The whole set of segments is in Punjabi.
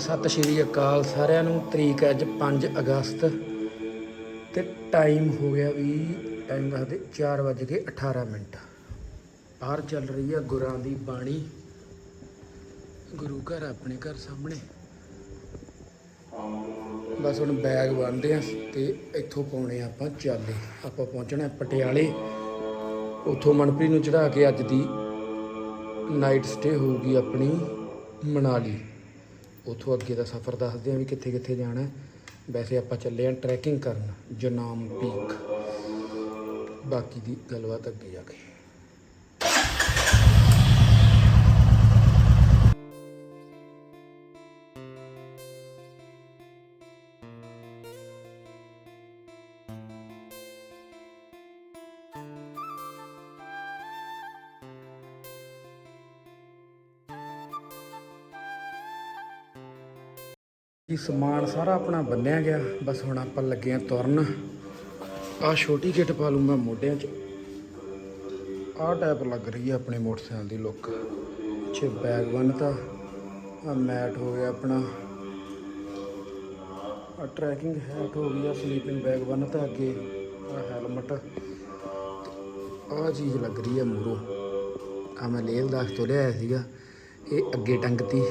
ਹਾਂਜੀ ਸਤਿ ਸ਼੍ਰੀ ਅਕਾਲ ਸਾਰਿਆਂ ਨੂੰ। ਤਰੀਕ ਅੱਜ 5 ਅਗਸਤ ਤੇ ਟਾਈਮ ਹੋ ਗਿਆ ਵੀ ਟਾਈਮ ਦੱਸਦੇ 4 ਵੱਜ ਕੇ 18 ਮਿੰਟ। ਬਾਹਰ ਚੱਲ ਰਹੀ ਹੈ ਗੁਰਾਂ ਦੀ ਬਾਣੀ। ਗੁਰੂ ਘਰ ਆਪਣੇ ਘਰ ਸਾਹਮਣੇ। ਬਸ ਹੁਣ ਬੈਗ ਬੰਨਦੇ ਆ ਤੇ ਇੱਥੋਂ ਪਾਉਣੇ ਆ ਆਪਾਂ ਚਾਲੇ। ਆਪਾਂ ਪਹੁੰਚਣਾ ਪਟਿਆਲੇ। ਉੱਥੋਂ ਮਨਪ੍ਰੀਤ ਨੂੰ ਚੜਾ ਕੇ ਅੱਜ ਦੀ ਨਾਈਟ ਸਟੇ ਹੋਊਗੀ ਆਪਣੀ ਮਨਾਲੀ। ਉੱਥੋਂ ਅੱਗੇ ਦਾ ਸਫ਼ਰ ਦੱਸਦੇ ਆ ਵੀ ਕਿੱਥੇ ਕਿੱਥੇ ਜਾਣਾ ਵੈਸੇ ਆਪਾਂ ਚੱਲੇ ਆਂ ਟਰੈਕਿੰਗ ਕਰਨ, ਜਨਾਮ ਪੀਕ ਬਾਕੀ ਦੀ ਗੱਲਬਾਤ ਅੱਗੇ ਜਾ ਕੇ। ਇਹ ਸਮਾਨ ਸਾਰਾ ਆਪਣਾ ਬੰਨਿਆ ਗਿਆ। ਬਸ ਹੁਣ ਆਪਾਂ ਲੱਗੇ ਆਂ ਤੁਰਨ। ਆਹ ਛੋਟੀ ਕਿਟ ਪਾ ਲੂੰਗਾ ਮੋਢਿਆਂ 'ਚ। ਆਹ ਟਾਈਪ ਲੱਗ ਰਹੀ ਹੈ ਆਪਣੇ ਮੋਟਰਸਾਈਕਲ ਦੀ ਲੁੱਕ ਛੇ ਬੈਗ ਬੰਨਤਾ। ਆ ਮੈਟ ਹੋ ਗਿਆ ਆਪਣਾ। ਆ ਟਰੈਕਿੰਗ ਹੈਟ ਹੋ ਗਈ ਆ ਸਲੀਪਿੰਗ ਬੈਗ ਬੰਨਤਾ ਅੱਗੇ। ਆ ਹੈਲਮਟ ਆਹ ਚੀਜ਼ ਲੱਗ ਰਹੀ ਹੈ ਮੂਰੋ ਆ ਮੈਂ ਲੇਹ ਦਾਖ ਤੋਂ ਲਿਆਇਆ ਸੀਗਾ। ਇਹ ਅੱਗੇ ਟੰਗਤੀ।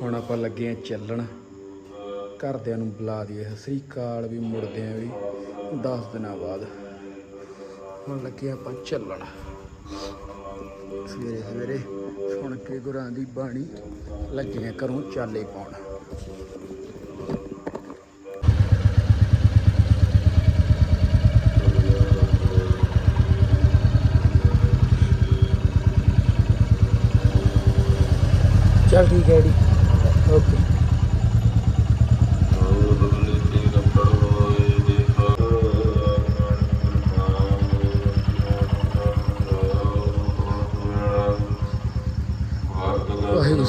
ਹੁਣ ਆਪਾਂ ਲੱਗੇ ਆ ਚੱਲਣ। ਘਰਦਿਆਂ ਨੂੰ ਬੁਲਾ ਦਈਏ। ਸਤਿ ਸ੍ਰੀ ਅਕਾਲ ਵੀ ਮੁੜਦੇ ਆ ਵੀ 10 ਦਿਨਾਂ ਬਾਅਦ। ਹੁਣ ਲੱਗੇ ਆਪਾਂ ਚੱਲਣ। ਸਵੇਰੇ ਸਵੇਰੇ ਸੁਣ ਕੇ ਗੁਰਾਂ ਦੀ ਬਾਣੀ ਲੱਗੇ ਆ ਘਰੋਂ ਚਾਲੇ ਪਾਉਣ। ਚੱਲ ਠੀਕ ਹੈ ਜੀ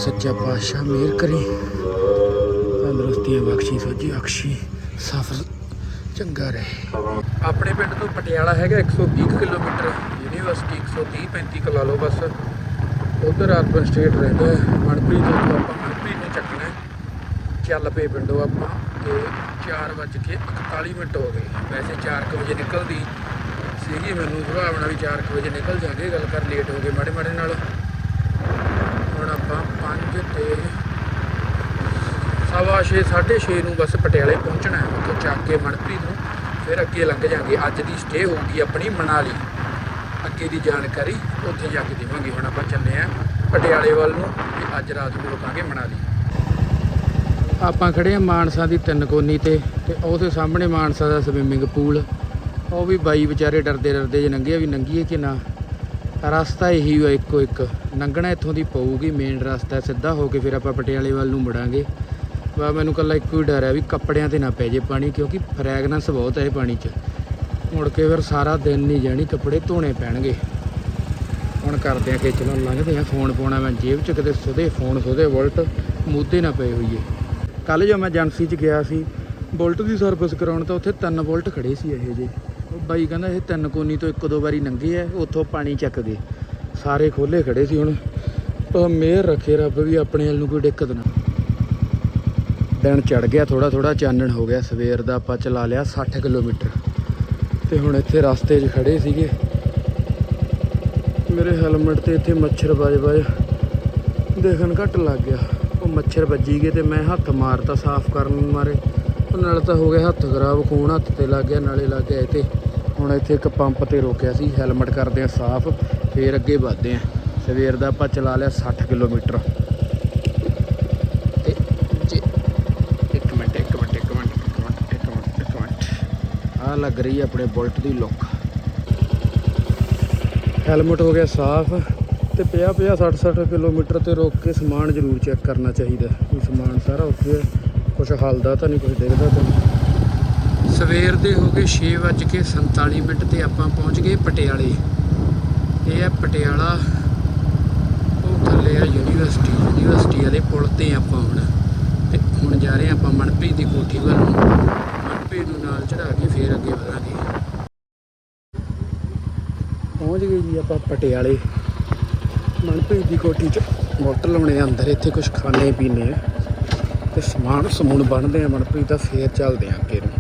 ਸੱਚਾ ਪਾਤਸ਼ਾਹ ਮਿਹਰ ਕਰੀ। ਤੰਦਰੁਸਤੀਆਂ ਬਖਸ਼ੀ ਸੋਜੀ ਅਖਸ਼ੀ ਸਫਰ ਚੰਗਾ ਰਹੇ। ਆਪਣੇ ਪਿੰਡ ਤੋਂ ਪਟਿਆਲਾ ਹੈਗਾ 120 ਕਿਲੋਮੀਟਰ, ਯੂਨੀਵਰਸਿਟੀ 130 35 ਕੁ ਲਾ ਲਓ ਬਸ। ਉਧਰ ਅਰਬਨ ਸਟੇਟ ਰਹਿੰਦਾ ਮਨਪ੍ਰੀਤ ਤੋਂ ਆਪਾਂ ਮਨਪ੍ਰੀਤ ਨੂੰ ਚੱਕਣਾ ਚੱਲ ਪਏ ਪਿੰਡੋਂ ਆਪਾਂ ਤੇ 4 ਵੱਜ ਕੇ 41 ਮਿੰਟ ਹੋ ਗਏ। ਵੈਸੇ 4 ਵਜੇ ਨਿਕਲਦੀ। ਸੀਗੀ ਮੈਨੂੰ ਸੁਭਾਵਨਾ ਵੀ 4 ਵਜੇ ਨਿਕਲ ਜਾਗੇ, ਗੱਲ ਕਰ ਲੇਟ ਹੋ ਗਏ ਮਾੜੇ ਮਾੜੇ ਨਾਲ। ਆਪਾਂ 5 ਤੇ ਸਵਾ ਛੇ, ਸਾਢੇ 6:30 ਨੂੰ ਬਸ ਪਟਿਆਲੇ ਪਹੁੰਚਣਾ ਹੈ। ਉੱਥੋਂ ਚੱਕ ਕੇ ਮਨਪ੍ਰੀਤ ਨੂੰ ਫਿਰ ਅੱਗੇ ਲੰਘ ਜਾਾਂਗੇ। ਅੱਜ ਦੀ ਸਟੇ ਹੋਊਗੀ ਆਪਣੀ ਮਨਾਲੀ। ਅੱਗੇ ਦੀ ਜਾਣਕਾਰੀ ਉੱਥੇ ਜਾ ਕੇ ਦੇਵਾਂਗੇ। ਹੁਣ ਆਪਾਂ ਚੱਲੇ ਆਂ ਪਟਿਆਲੇ ਵੱਲ ਨੂੰ ਤੇ ਅੱਜ ਰਾਤ ਨੂੰ ਰੁਕਾਂਗੇ ਮਨਾਲੀ। ਆਪਾਂ ਖੜੇ ਆ ਮਾਨਸਾ ਦੀ ਤਿੰਨ ਕੋਨੀ ਤੇ ਤੇ ਉਹਦੇ ਸਾਹਮਣੇ ਮਾਨਸਾ ਦਾ ਸਵਿਮਿੰਗ ਪੂਲ ਉਹ ਵੀ ਬਾਈ ਵਿਚਾਰੇ ਡਰਦੇ ਡਰਦੇ ਜੇ ਨੰਗੇ ਵੀ ਨੰਗੀਏ ਕਿ ਨਾ। ਰਸਤਾ ਇਹੀ ਹੋਇਆ ਇੱਕੋ ਇੱਕ ਲੰਘਣਾ ਇੱਥੋਂ ਦੀ ਪਊਗੀ ਮੇਨ ਰਸਤਾ ਸਿੱਧਾ ਹੋ ਕੇ ਫਿਰ ਆਪਾਂ ਪਟਿਆਲੇ ਵੱਲ ਨੂੰ ਮੁੜਾਂਗੇ। ਵਾ ਮੈਨੂੰ ਕੱਲਾ ਇੱਕੋ ਹੀ ਡਰ ਹੈ ਵੀ ਕੱਪੜਿਆਂ ਤੇ ਨਾ ਪੈ ਜੇ ਪਾਣੀ, ਕਿਉਂਕਿ ਫ੍ਰੈਗਨੈਂਸ ਬਹੁਤ ਹੈ ਇਹ ਪਾਣੀ 'ਚ। ਮੁੜ ਕੇ ਫਿਰ ਸਾਰਾ ਦਿਨ ਨਹੀਂ ਜਾਣੀ, ਕੱਪੜੇ ਧੋਣੇ ਪੈਣਗੇ। ਹੁਣ ਕਰਦੇ ਆ ਖੇਚਲਾਂ, ਲੰਘਦੇ ਆ ਫੋਨ ਪਾਉਣਾ ਮੈਂ ਜੇਬ 'ਚ, ਕਿਤੇ ਸੁਦੇ ਫੋਨ ਸੁਦੇ ਵੋਲਟ ਮੂਧੇ ਨਾ ਪਏ ਹੋਈਏ। ਕੱਲ ਜਦੋਂ ਮੈਂ ਏਜੰਸੀ 'ਚ ਗਿਆ ਸੀ, ਬੁਲਟ ਦੀ ਸਰਵਿਸ ਕਰਾਉਣ ਤਾਂ ਉੱਥੇ ਤਿੰਨ ਬੁਲਟ ਖੜੇ ਸੀ ਇਹੋ ਜਿਹੇ। ਉਹ ਬਾਈ ਕਹਿੰਦਾ ਇਹ ਤਿੰਨ ਕੋਨੀ ਤੋਂ ਇੱਕ ਦੋ ਵਾਰੀ ਲੰਘੇ ਆ, ਉੱਥੋਂ ਪਾਣੀ ਚੱਕ ਗਏ ਸਾਰੇ ਖੋਲੇ ਖੜੇ ਸੀ ਹੁਣ। ਪਰ ਮਿਹਰ ਰੱਖੇ ਰੱਬ ਵੀ ਆਪਣੇ ਵੱਲ ਨੂੰ ਕੋਈ ਦਿੱਕਤ ਨਾ। ਦਿਨ ਚੜ ਗਿਆ ਥੋੜਾ ਥੋੜਾ ਚਾਨਣ ਹੋ ਗਿਆ। ਸਵੇਰ ਦਾ ਆਪਾਂ ਚਲਾ ਲਿਆ 60 ਕਿਲੋਮੀਟਰ। ਤੇ ਹੁਣ ਇੱਥੇ ਰਸਤੇ 'ਚ ਖੜੇ ਸੀਗੇ। ਮੇਰੇ ਹੈਲਮਟ ਤੇ ਇੱਥੇ ਮੱਛਰ ਵੱਜ ਵੱਜ ਦੇਖਣ ਘੱਟ ਲੱਗ ਗਿਆ। ਉਹ ਮੱਛਰ ਵੱਜੀ ਗਏ ਤੇ ਮੈਂ ਹੱਥ ਮਾਰਤਾ ਸਾਫ਼ ਕਰਨ ਮਾਰੇ। ਉਹ ਨਾਲ ਤਾਂ ਹੋ ਗਿਆ ਹੱਥ ਖਰਾਬ, ਖੂਨ ਹੱਥ ਤੇ ਲੱਗ ਗਿਆ, ਨਾਲੇ ਲੱਗ ਗਿਆ ਤੇ ਹੁਣ ਇੱਥੇ ਇੱਕ ਪੰਪ ਤੇ ਰੋਕਿਆ ਸੀ, ਹੈਲਮਟ ਕਰਦੇ ਆ ਸਾਫ਼, ਫੇਰ ਅੱਗੇ ਵਧਦੇ ਆ ਸਵੇਰ ਦਾ ਆਪਾਂ ਚਲਾ ਲਿਆ 60 ਕਿਲੋਮੀਟਰ। ਤੇ ਜੇ ਇੱਕ ਮਿੰਟ ਇੱਕ ਮਿੰਟ ਇੱਕ ਮਿੰਟ ਇੱਕ ਮਿੰਟ ਇੱਕ ਮਿੰਟ ਇੱਕ ਮਿੰਟ। ਆ ਲੱਗ ਰਹੀ ਹੈ ਆਪਣੇ ਬੁਲਟ ਦੀ ਲੁੱਕ। ਹੈਲਮਟ ਹੋ ਗਿਆ ਸਾਫ਼ ਤੇ 50 50 60 60 ਕਿਲੋਮੀਟਰ ਤੇ ਰੋਕ ਕੇ ਸਮਾਨ ਜ਼ਰੂਰ ਚੈੱਕ ਕਰਨਾ ਚਾਹੀਦਾ। ਵੀ ਸਮਾਨ ਸਾਰਾ ਉੱਥੇ ਕੁਝ ਹਲਦਾ ਤਾਂ ਨਹੀਂ ਕੁਝ ਦੇਖਦਾ ਤਾਂ ਸਵੇਰ ਦੇ ਹੋ ਗਏ 6:47 ਮਿੰਟ ਤੇ ਆਪਾਂ ਪਹੁੰਚ ਗਏ ਪਟਿਆਲੇ। ਇਹ ਹੈ ਪਟਿਆਲਾ, ਉਹ ਥੱਲੇ ਆ ਯੂਨੀਵਰਸਿਟੀ ਯੂਨੀਵਰਸਿਟੀ ਵਾਲੇ ਪੁਲ ਤੇ ਆਪਾਂ ਹੁਣ। ਤੇ ਹੁਣ ਜਾ ਰਹੇ ਹਾਂ ਆਪਾਂ ਮਨਪ੍ਰੀਤ ਦੀ ਕੋਠੀ ਵੱਲ ਮਨਪ੍ਰੀਤ ਨੂੰ ਨਾਲ ਚੜਾ ਕੇ ਫੇਰ ਅੱਗੇ ਵਧਾਂਗੇ। ਪਹੁੰਚ ਗਏ ਜੀ ਆਪਾਂ ਪਟਿਆਲੇ। ਮਨਪ੍ਰੀਤ ਦੀ ਕੋਠੀ 'ਚ ਹੋਟਲ ਲਾਉਣੇ ਆ ਅੰਦਰ, ਇੱਥੇ ਕੁਝ ਖਾਣੇ ਪੀਣੇ ਆ। ਤੇ ਸਮਾਨ ਸਮੂਨ ਬਣਦੇ ਆ, ਮਨਪ੍ਰੀਤ ਦਾ ਫੇਰ ਚੱਲਦੇ ਆ ਅੱਗੇ ਨੂੰ।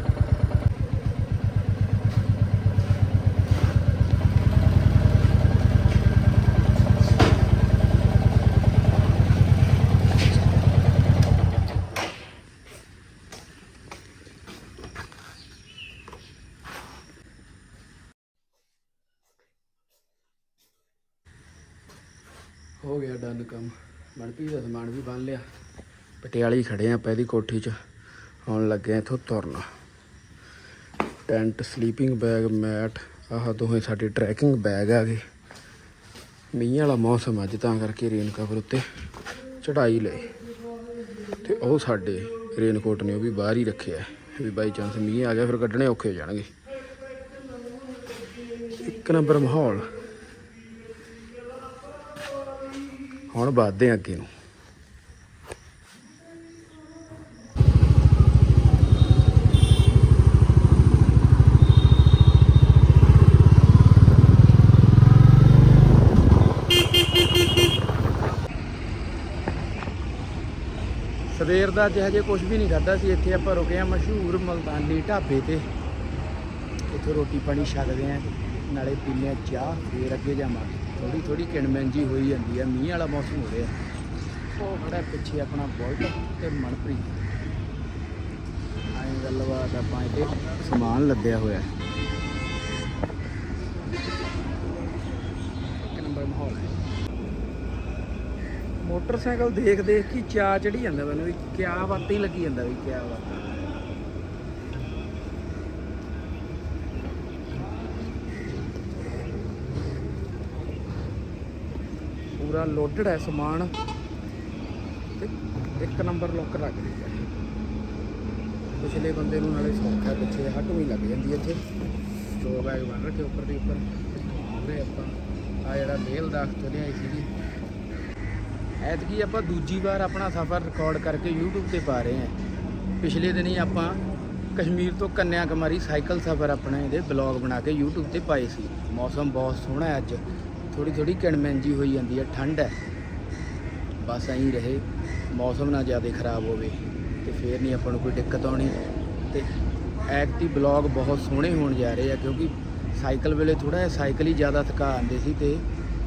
ਹੋ ਗਿਆ ਡਨ ਕੰਮ। ਮਨਪ੍ਰੀਤ ਦਾ ਸਮਾਨ ਵੀ ਬੰਨ ਲਿਆ। ਪਟਿਆਲੇ ਹੀ ਖੜੇ ਆ ਆਪਾਂ ਇਹਦੀ ਕੋਠੀ 'ਚ। ਆਉਣ ਲੱਗੇ ਆ ਇੱਥੋਂ ਤੁਰਨਾ। ਟੈਂਟ ਸਲੀਪਿੰਗ ਬੈਗ ਮੈਟ ਆਹ ਦੋਹੇ ਸਾਡੇ ਟਰੈਕਿੰਗ ਬੈਗ ਆ ਗਏ। ਮੀਂਹ ਵਾਲਾ ਮੌਸਮ ਅੱਜ, ਤਾਂ ਕਰਕੇ ਰੇਨ ਕਵਰ ਉੱਤੇ ਚੜਾਈ ਲਏ। ਤੇ ਉਹ ਸਾਡੇ ਰੇਨਕੋਟ ਨੇ ਉਹ ਵੀ ਬਾਹਰ ਹੀ ਰੱਖਿਆ ਵੀ ਬਾਈ ਚਾਂਸ ਮੀਂਹ ਆ ਗਿਆ, ਫਿਰ ਕੱਢਣੇ ਔਖੇ ਹੋ ਜਾਣਗੇ। ਇੱਕ ਨੰਬਰ ਮਾਹੌਲ। ਹੁਣ ਵੱਧਦੇ ਹਾਂ ਅੱਗੇ ਨੂੰ। ਸਵੇਰ ਦਾ ਅੱਜ ਹਜੇ ਕੁਝ ਵੀ ਨਹੀਂ ਖਾਦਾ ਸੀ। ਇੱਥੇ ਆਪਾਂ ਰੁਕੇ ਆ ਮਸ਼ਹੂਰ ਮਲਤਾਨੀ ਢਾਬੇ ਤੇ। ਇੱਥੇ ਰੋਟੀ ਪਾਣੀ ਛਕਦੇ ਆ ਨਾਲੇ ਪੀਂਦੇ ਆ ਚਾਹ, ਫੇਰ ਅੱਗੇ ਜਾਵਾਂਗੇ। ਥੋੜੀ ਥੋੜੀ ਕਿਣਮੈਨ ਜੀ ਹੋਈ ਜਾਂਦੀ ਆ, ਮੀਂਹ ਵਾਲਾ ਮੌਸਮ ਹੋ ਰਿਹਾ। ਉਹ ਖੜਾ ਪਿੱਛੇ ਆਪਣਾ ਬੁਲਟ ਤੇ ਮਨਪ੍ਰੀਤ। ਆਏ ਗੱਲਬਾਤ ਆਪਾਂ ਇੱਥੇ ਸਮਾਨ ਲੱਦਿਆ ਹੋਇਆ। ਇੱਕ ਨੰਬਰ ਮਾਹੌਲ ਹੈ। ਮੋਟਰਸਾਈਕਲ ਦੇਖ ਦੇਖ ਕੇ ਚਾਹ ਚੜੀ ਜਾਂਦਾ ਮੈਨੂੰ ਵੀ, ਕਿਆ ਬਾਤ ਹੀ ਲੱਗੀ ਜਾਂਦਾ ਵੀ, ਕਿਆ ਬਾਤ। ਪੂਰਾ ਲੋਡਡ ਹੈ ਸਮਾਨ ਤੇ ਇੱਕ ਨੰਬਰ ਲੁੱਕ ਲੱਗ ਰਹੀ ਹੈ ਪਿਛਲੇ ਬੰਦੇ ਨੂੰ ਨਾਲੇ ਸੌਖਾ ਪਿੱਛੇ ਹੱਟ ਵੀ ਲੱਗ ਜਾਂਦੀ ਹੈ ਇੱਥੇ। ਦੋ ਬੈਗ ਬਣ ਰੱਖੇ ਉੱਪਰ ਦੇ ਉੱਪਰ। ਉਹਦੇ ਆਪਾਂ ਆ ਜਿਹੜਾ ਮੇਲ ਦਾਖ ਤੋਂ ਲਿਆਈ ਸੀਗੀ। ਐਤਕੀ ਆਪਾਂ ਦੂਜੀ ਵਾਰ ਆਪਣਾ ਸਫ਼ਰ ਰਿਕਾਰਡ ਕਰਕੇ YouTube ਤੇ ਪਾ ਰਹੇ ਹਾਂ। ਪਿਛਲੇ ਦਿਨੀ ਆਪਾਂ ਕਸ਼ਮੀਰ ਤੋਂ ਕੰਨਿਆ ਕੁਮਾਰੀ ਸਾਈਕਲ ਸਫ਼ਰ ਆਪਣੇ ਇਹਦੇ ਬਲੌਗ ਬਣਾ ਕੇ YouTube ਤੇ ਪਾਏ ਸੀ। ਮੌਸਮ ਬਹੁਤ ਸੋਹਣਾ ਹੈ ਅੱਜ। ਥੋੜੀ ਥੋੜੀ ਕਿਣਮੈਨ ਜੀ ਹੋਈ ਜਾਂਦੀ ਹੈ, ਠੰਡ ਹੈ। ਬਸ ਐਂ ਰਹੇ। ਮੌਸਮ ਨਾ ਜ਼ਿਆਦਾ ਖਰਾਬ ਹੋਵੇ ਤੇ ਫੇਰ ਨਹੀਂ ਆਪਾਂ ਨੂੰ ਕੋਈ ਦਿੱਕਤ ਆਉਣੀ। ਤੇ ਐਕਟੀ ਬਲੌਗ ਬਹੁਤ ਸੋਹਣੇ ਹੋਣ ਜਾ ਰਹੇ ਆ, ਕਿਉਂਕਿ ਸਾਈਕਲ ਵੇਲੇ ਥੋੜਾ ਜਿਹਾ ਸਾਈਕਲ ਹੀ ਜ਼ਿਆਦਾ ਥਕਾ ਆਉਂਦੇ ਸੀ ਤੇ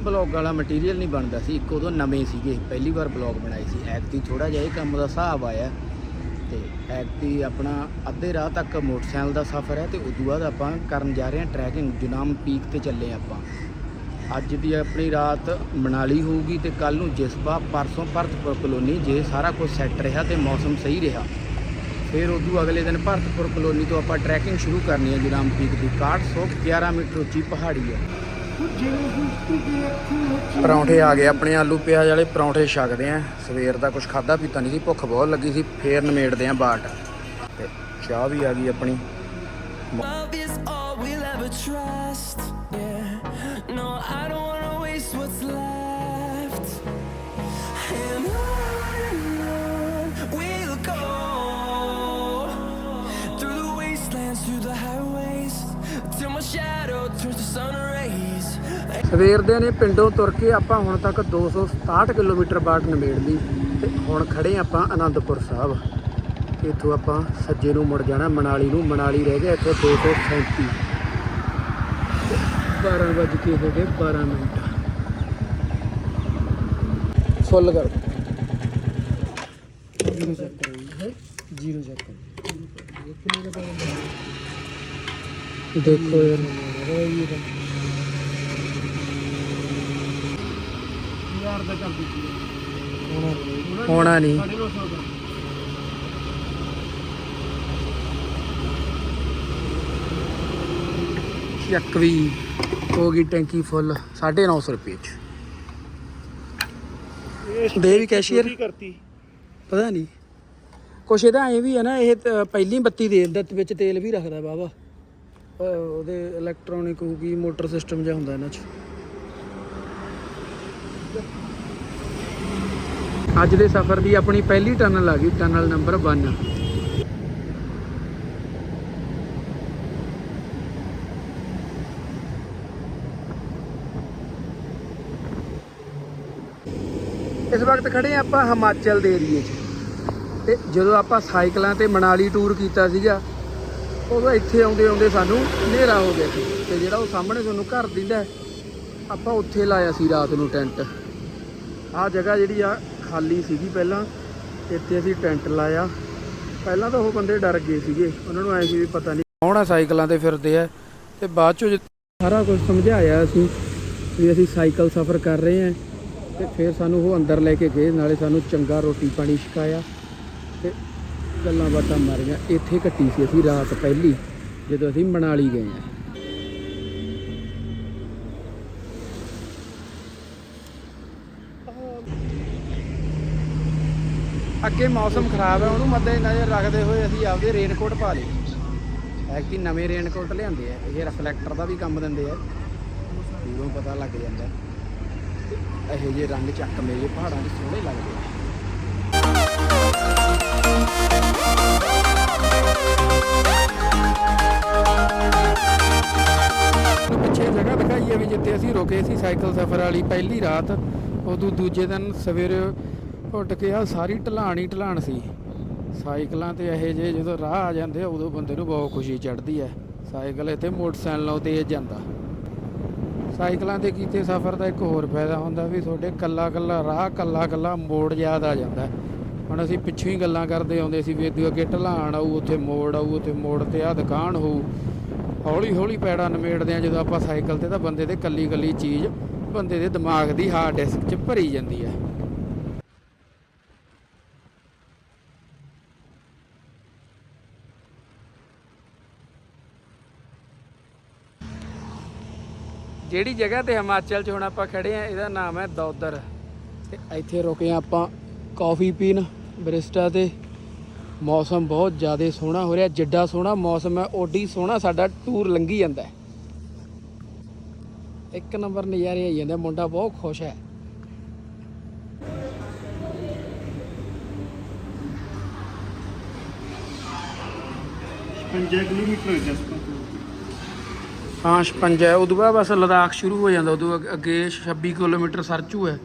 ਬਲੌਗ ਵਾਲਾ ਮਟੀਰੀਅਲ ਨਹੀਂ ਬਣਦਾ ਸੀ। ਇੱਕ ਉਦੋਂ ਨਵੇਂ ਸੀਗੇ, ਪਹਿਲੀ ਵਾਰ ਬਲੌਗ ਬਣਾਏ ਸੀ। ਐਕਟੀ ਥੋੜਾ ਜਿਹਾ ਇਹ ਕੰਮ ਦਾ ਹਿਸਾਬ ਆਇਆ। ਤੇ ਐਕਟੀ ਆਪਣਾ ਅੱਧੇ ਰਾਹ ਤੱਕ ਮੋਟਰਸਾਈਕਲ ਦਾ ਸਫ਼ਰ ਹੈ ਤੇ ਉਦੋਂ ਬਾਅਦ ਆਪਾਂ ਕਰਨ ਜਾ ਰਹੇ ਹਾਂ ਟਰੈਕਿੰਗ ਜੁਨਾਮ ਪੀਕ ਤੇ ਚੱਲੇ ਆਪਾਂ। ਅੱਜ ਦੀ ਆਪਣੀ ਰਾਤ ਮਨਾਲੀ ਹੋਊਗੀ ਤੇ ਕੱਲ ਨੂੰ ਜਿਸਬਾ ਪਰਸੋਂ ਭਰਤਪੁਰ ਕਲੋਨੀ, ਜੇ ਸਾਰਾ ਕੁਝ ਸੈੱਟ ਰਿਹਾ ਤੇ ਮੌਸਮ ਸਹੀ ਰਿਹਾ। ਫਿਰ ਉਦੋਂ ਅਗਲੇ ਦਿਨ ਭਰਤਪੁਰ ਕਲੋਨੀ ਤੋਂ ਆਪਾਂ ਟਰੈਕਿੰਗ ਸ਼ੁਰੂ ਕਰਨੀ ਹੈ ਜੁਨਾਮ ਪੀਕ ਦੀ 6111 ਮੀਟਰ ਉੱਚੀ ਪਹਾੜੀ ਹੈ। ਪਰੌਂਠੇ ਆ ਗਏ ਆਪਣੇ ਆਲੂ ਪਿਆਜ਼ ਵਾਲੇ, ਪਰੌਂਠੇ ਛਕਦੇ ਆ ਸਵੇਰ ਦਾ ਕੁਝ ਖਾਦਾ ਪੀਤਾ ਨਹੀਂ ਸੀ, ਭੁੱਖ ਬਹੁਤ ਲੱਗੀ ਸੀ, ਫੇਰ ਨਮੇੜਦੇ ਆ ਬਾਟ। ਤੇ ਚਾਹ ਵੀ ਆ ਗਈ ਆਪਣੀ। Love is all we'll ever trust. Yeah. No, I don't wanna waste what's left. And on and on we'll go. Through the wastelands, through the highways. Till my shadow turns to sun rays. ਸਵੇਰ ਦੇ ਨੇ ਪਿੰਡੋਂ ਤੁਰ ਕੇ ਆਪਾਂ ਹੁਣ ਤੱਕ 267 ਕਿਲੋਮੀਟਰ ਬਾਟ ਨਮੇੜ ਲਈ ਤੇ ਹੁਣ ਖੜੇ ਆਪਾਂ ਆਨੰਦਪੁਰ ਸਾਹਿਬ ਇੱਥੋਂ ਆਪਾਂ ਸੱਜੇ ਨੂੰ ਮੁੜ ਜਾਣਾ ਮਨਾਲੀ ਨੂੰ ਮਨਾਲੀ ਰਹਿ ਗਿਆ ਇੱਥੋਂ 237 12 ਵੱਜ ਕੇ ਹੋ ਗਏ 12 ਮਿੰਟ। ਫੁੱਲ ਕਰ। ਜੀਰੋ ਚੈੱਕ ਕਰੋ ਜੀਰੋ ਚੈੱਕ ਕਰੋ ਦੇਖੋ ਯਾਰ। ਯਾਰ ਦਾ ਕਰ ਦਿੱਤੀ ਹੋਣਾ ਨਹੀਂ ਸਾਡੇ 900 ਦਾ ਚੱਕ ਵੀ ਹੋ ਗਈ ਟੈਂਕੀ ਫੁੱਲ 950 ਰੁਪਏ ਚ। ਇਹ ਦੇ ਵੀ ਕੈਸ਼ੀਅਰ ਕੀ ਕਰਤੀ। ਪਤਾ ਨਹੀਂ ਕੁਛ ਇਹਦਾ ਐ ਵੀ ਹੈ ਨਾ ਇਹ ਪਹਿਲੀ ਬੱਤੀ ਦੇ ਦਿੰਦਾ ਵਿੱਚ ਤੇਲ ਵੀ ਰੱਖਦਾ ਬਾਬਾ। ਉਹਦੇ ਇਲੈਕਟ੍ਰੋਨਿਕ ਹੋਊਗੀ ਮੋਟਰ ਸਿਸਟਮ ਜਿਹਾ ਹੁੰਦਾ ਇਹਨਾਂ 'ਚ। ਅੱਜ ਦੇ ਸਫ਼ਰ ਦੀ ਆਪਣੀ ਪਹਿਲੀ ਟਨਲ ਆ ਗਈ ਟਨਲ ਨੰਬਰ 1 ਇਸ ਵਕਤ ਖੜੇ ਹਾਂ ਆਪਾਂ ਹਿਮਾਚਲ ਦੇ ਏਰੀਏ 'ਚ। ਤੇ ਜਦੋਂ ਆਪਾਂ ਸਾਈਕਲਾਂ ਤੇ ਮਨਾਲੀ ਟੂਰ ਕੀਤਾ ਸੀਗਾ, ਉਦੋਂ ਇੱਥੇ ਆਉਂਦੇ ਆਉਂਦੇ ਸਾਨੂੰ ਹਨੇਰਾ ਹੋ ਗਿਆ ਸੀ। ਤੇ ਜਿਹੜਾ ਉਹ ਸਾਹਮਣੇ ਤੁਹਾਨੂੰ ਘਰ ਦਿੰਦਾ, ਆਪਾਂ ਉੱਥੇ ਲਾਇਆ ਸੀ ਰਾਤ ਨੂੰ ਟੈਂਟ। ਆਹ ਜਗ੍ਹਾ ਜਿਹੜੀ ਆ ਖਾਲੀ ਸੀਗੀ ਪਹਿਲਾਂ, ਇੱਥੇ ਅਸੀਂ ਟੈਂਟ ਲਾਇਆ। ਪਹਿਲਾਂ ਤਾਂ ਉਹ ਬੰਦੇ ਡਰ ਗਏ ਸੀਗੇ। ਉਹਨਾਂ ਨੂੰ ਐ ਸੀ ਵੀ ਪਤਾ ਨਹੀਂ ਕੌਣ ਆ ਸਾਈਕਲਾਂ ਤੇ ਫਿਰਦੇ ਆ। ਤੇ ਬਾਅਦ ਚੋਂ ਸਾਰਾ ਕੁਝ ਸਮਝਾਇਆ ਅਸੀਂ, ਵੀ ਅਸੀਂ ਸਾਈਕਲ ਸਫ਼ਰ ਕਰ ਰਹੇ ਹਾਂ ਤੇ ਫਿਰ ਸਾਨੂੰ ਉਹ ਅੰਦਰ ਲੈ ਕੇ ਗਏ, ਨਾਲੇ ਸਾਨੂੰ ਚੰਗਾ ਰੋਟੀ ਪਾਣੀ ਛਕਾਇਆ ਤੇ ਗੱਲਾਂ ਬਾਤਾਂ ਮਾਰੀਆਂ। ਇੱਥੇ ਕੱਟੀ ਸੀ ਅਸੀਂ ਰਾਤ ਪਹਿਲੀ, ਜਦੋਂ ਅਸੀਂ ਮਨਾਲੀ ਗਏ ਆ ਅੱਗੇ ਮੌਸਮ ਖਰਾਬ ਹੈ, ਉਹਨੂੰ ਮੱਦੇ ਨਜ਼ਰ ਰੱਖਦੇ ਹੋਏ ਅਸੀਂ ਆਪਦੇ ਰੇਨਕੋਟ ਪਾ ਲਏ। ਐਕਟੀ ਨਵੇਂ ਰੇਨਕੋਟ ਲਿਆਂਦੇ ਆ, ਇਹ ਰਿਫਲੈਕਟਰ ਦਾ ਵੀ ਕੰਮ ਦਿੰਦੇ ਆ। ਦੂਰੋਂ ਪਤਾ ਲੱਗ ਜਾਂਦਾ। ਇਹੋ ਜਿਹੇ ਰੰਗ ਚੱਕ ਮੇਰੇ ਪਹਾੜਾਂ 'ਚ ਸੋਹਣੇ ਲੱਗਦੇ ਆ। ਪਿੱਛੇ ਜਗ੍ਹਾ ਦਿਖਾਈ ਹੈ ਵੀ ਜਿੱਥੇ ਅਸੀਂ ਰੁਕੇ ਸੀ ਸਾਈਕਲ ਸਫ਼ਰ ਵਾਲੀ ਪਹਿਲੀ ਰਾਤ, ਉਦੋਂ ਦੂਜੇ ਦਿਨ ਸਵੇਰੇ ਉੱਠ ਕੇ ਆ ਸਾਰੀ ਢਲਾਣ ਹੀ ਢਲਾਣ ਸੀ। ਸਾਈਕਲਾਂ ਤੇ ਇਹੋ ਜਿਹੇ ਜਦੋਂ ਰਾਹ ਆ ਜਾਂਦੇ ਆ, ਉਦੋਂ ਬੰਦੇ ਨੂੰ ਬਹੁਤ ਖੁਸ਼ੀ ਚੜ੍ਹਦੀ ਹੈ ਸਾਈਕਲ ਇੱਥੇ ਮੋਟਰਸਾਈਕਲ ਨਾਲੋਂ ਤੇਜ਼ ਜਾਂਦਾ। ਸਾਈਕਲਾਂ ਤੇ ਕੀਤੇ ਸਫ਼ਰ ਦਾ ਇੱਕ ਹੋਰ ਫਾਇਦਾ ਹੁੰਦਾ ਵੀ ਤੁਹਾਡੇ ਕੱਲਾ ਕੱਲਾ ਰਾਹ, ਕੱਲਾ ਕੱਲਾ ਮੋੜ ਯਾਦ ਆ ਜਾਂਦਾ। ਹੁਣ ਅਸੀਂ ਪਿੱਛੋਂ ਹੀ ਗੱਲਾਂ ਕਰਦੇ ਆਉਂਦੇ ਸੀ ਵੀ ਅੱਗੇ ਅੱਗੇ ਢਲਾਣ ਆਊ, ਉੱਥੇ ਮੋੜ ਆਊ, ਉੱਥੇ ਮੋੜ ਤੇ ਆ ਦੁਕਾਨ ਹੋਊ। ਹੌਲੀ ਹੌਲੀ ਪੈੜਾ ਨਿਮੇੜਦੇ ਆ ਜਦੋਂ ਆਪਾਂ ਸਾਈਕਲ ਤੇ ਤਾਂ ਬੰਦੇ ਦੇ ਕੱਲੀ ਕੱਲੀ ਚੀਜ਼ ਬੰਦੇ ਦੇ ਦਿਮਾਗ ਦੀ ਹਾਰਡ ਡਿਸਕ 'ਚ ਭਰੀ ਜਾਂਦੀ ਹੈ। ਜਿਹੜੀ ਜਗ੍ਹਾ ਤੇ ਹਿਮਾਚਲ 'ਚ ਹੁਣ ਆਪਾਂ ਖੜੇ ਆ, ਇਹਦਾ ਨਾਮ ਹੈ ਦੌਦਰ। ਤੇ ਇੱਥੇ ਰੁਕੇ ਆ ਆਪਾਂ ਕਾਫੀ ਪੀਣ, ਬਰਿਸਟਾ ਤੇ। ਮੌਸਮ ਬਹੁਤ ਜ਼ਿਆਦਾ ਸੋਹਣਾ ਹੋ ਰਿਹਾ, ਜਿੱਡਾ ਸੋਹਣਾ ਮੌਸਮ ਹੈ, ਓਡੀ ਸੋਹਣਾ ਸਾਡਾ ਟੂਰ ਲੰਘੀ ਜਾਂਦਾ ਇੱਕ ਨੰਬਰ ਨਜ਼ਾਰੇ ਆਈ ਜਾਂਦੇ, ਮੁੰਡਾ ਬਹੁਤ ਖੁਸ਼ ਹੈ। ਪੰਜਾ ਕਿਲੋਮੀਟਰ ਹੈ ਜਸਪਾ ਹਾਂ 56 ਹੈ। ਉਦੋਂ ਬਾਅਦ ਬਸ ਲਦਾਖ ਸ਼ੁਰੂ ਹੋ ਜਾਂਦਾ। ਉਦੋਂ ਅੱਗੇ- ਅੱਗੇ 26 ਕਿਲੋਮੀਟਰ ਸਰਚੂ ਹੈ।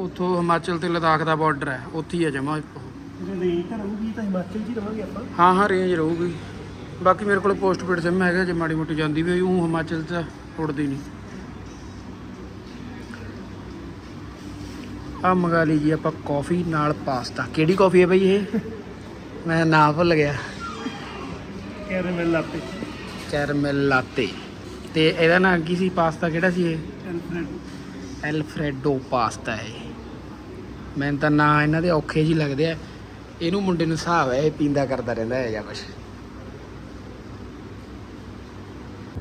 ਉੱਥੋਂ ਹਿਮਾਚਲ ਤੇ ਲਦਾਖ ਦਾ ਬਾਰਡਰ ਹੈ। ਉੱਥੇ ਹੀ ਹੈ ਜਮਾ। ਜੇ ਨਹੀਂ ਤਾਂ ਰਹੂਗੀ ਤਾਂ ਹਿਮਾਚਲ 'ਚ ਹੀ ਆਪਾਂ। ਹਾਂ ਹਾਂ ਰੇਂਜ ਰਹੂਗੀ। ਬਾਕੀ ਮੇਰੇ ਕੋਲ ਪੋਸਟਪੇਡ ਸਿਮ ਹੈਗਾ। ਜੇ ਮਾੜੀ ਮੋਟੀ ਜਾਂਦੀ ਵੀ ਉਹ ਹਿਮਾਚਲ ਚ ਉੜਦੀ ਨਹੀਂ। ਆ ਮੰਗਾ ਲਈ ਜੀ ਆਪਾਂ ਕਾਫੀ ਨਾਲ ਪਾਸਤਾ ਕਿਹੜੀ ਕਾਫੀ ਹੈ ਬਈ ਇਹ? ਮੈਂ ਨਾਮ ਭੁੱਲ ਗਿਆ। ਕੈਰੇਮਲ ਲਾਤੇ ਕੈਰਮਲ ਲਾਤੇ ਤੇ ਇਹਦਾ ਨਾਮ ਕੀ ਸੀ? ਪਾਸਤਾ ਕਿਹੜਾ ਸੀ ਇਹ? ਐਲਫਰੈਡ ਪਾਸਤਾ ਹੈ। ਮੈਨੂੰ ਤਾਂ ਨਾਂ ਇਹਨਾਂ ਦੇ ਔਖੇ ਜੀ ਲੱਗਦੇ ਆ। ਇਹਨੂੰ ਮੁੰਡੇ ਨੂੰ ਹਿਸਾਬ ਹੈ ਇਹ ਪੀਂਦਾ ਕਰਦਾ ਰਹਿੰਦਾ ਹੈ ਜਾਂ ਕੁਛ।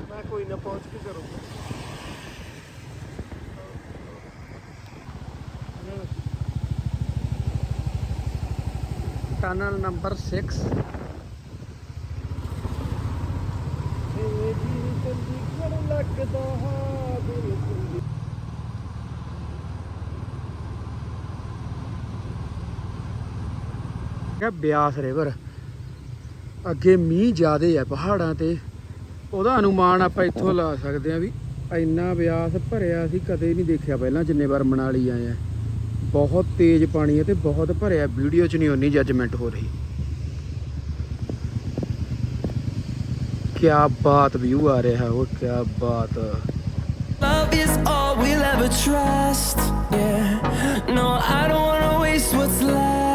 ਮੈਂ ਕੋਈ ਨਾ ਪਹੁੰਚ ਕੇ ਕਰੂੰਗਾ। ਟਨਲ ਨੰਬਰ 6 ਇਹ ਜੀ ਚੰਡੀਗੜ੍ਹ ਲੱਗਦਾ ਹਾਂ ਦਿਲ ਚੰਡੀ ਹੈ ਬਿਆਸ ਰਿਵਰ। ਅੱਗੇ ਮੀਂਹ ਜ਼ਿਆਦੇ ਆ ਪਹਾੜਾਂ ਤੇ। ਉਹਦਾ ਅਨੁਮਾਨ ਆਪਾਂ ਇੱਥੋਂ ਲਾ ਸਕਦੇ ਆ ਵੀ ਇੰਨਾ ਬਿਆਸ ਭਰਿਆ ਸੀ ਕਦੇ ਨਹੀਂ ਦੇਖਿਆ ਪਹਿਲਾਂ ਜਿੰਨੇ ਵਾਰ ਮਨਾਲੀ ਆਏ ਆ। ਬਹੁਤ ਤੇਜ਼ ਪਾਣੀ ਹੈ ਤੇ ਬਹੁਤ ਭਰਿਆ। ਵੀਡੀਓ 'ਚ ਨਹੀਂ ਉਨੀ ਜੱਜਮੈਂਟ ਹੋ ਰਹੀ। ਕੀ ਬਾਤ ਵਿਊ ਆ ਰਿਹਾ ਉਹ ਕੀ ਬਾਤ। Love is all we'll ever trust. Yeah, no, I don't wanna waste what's left.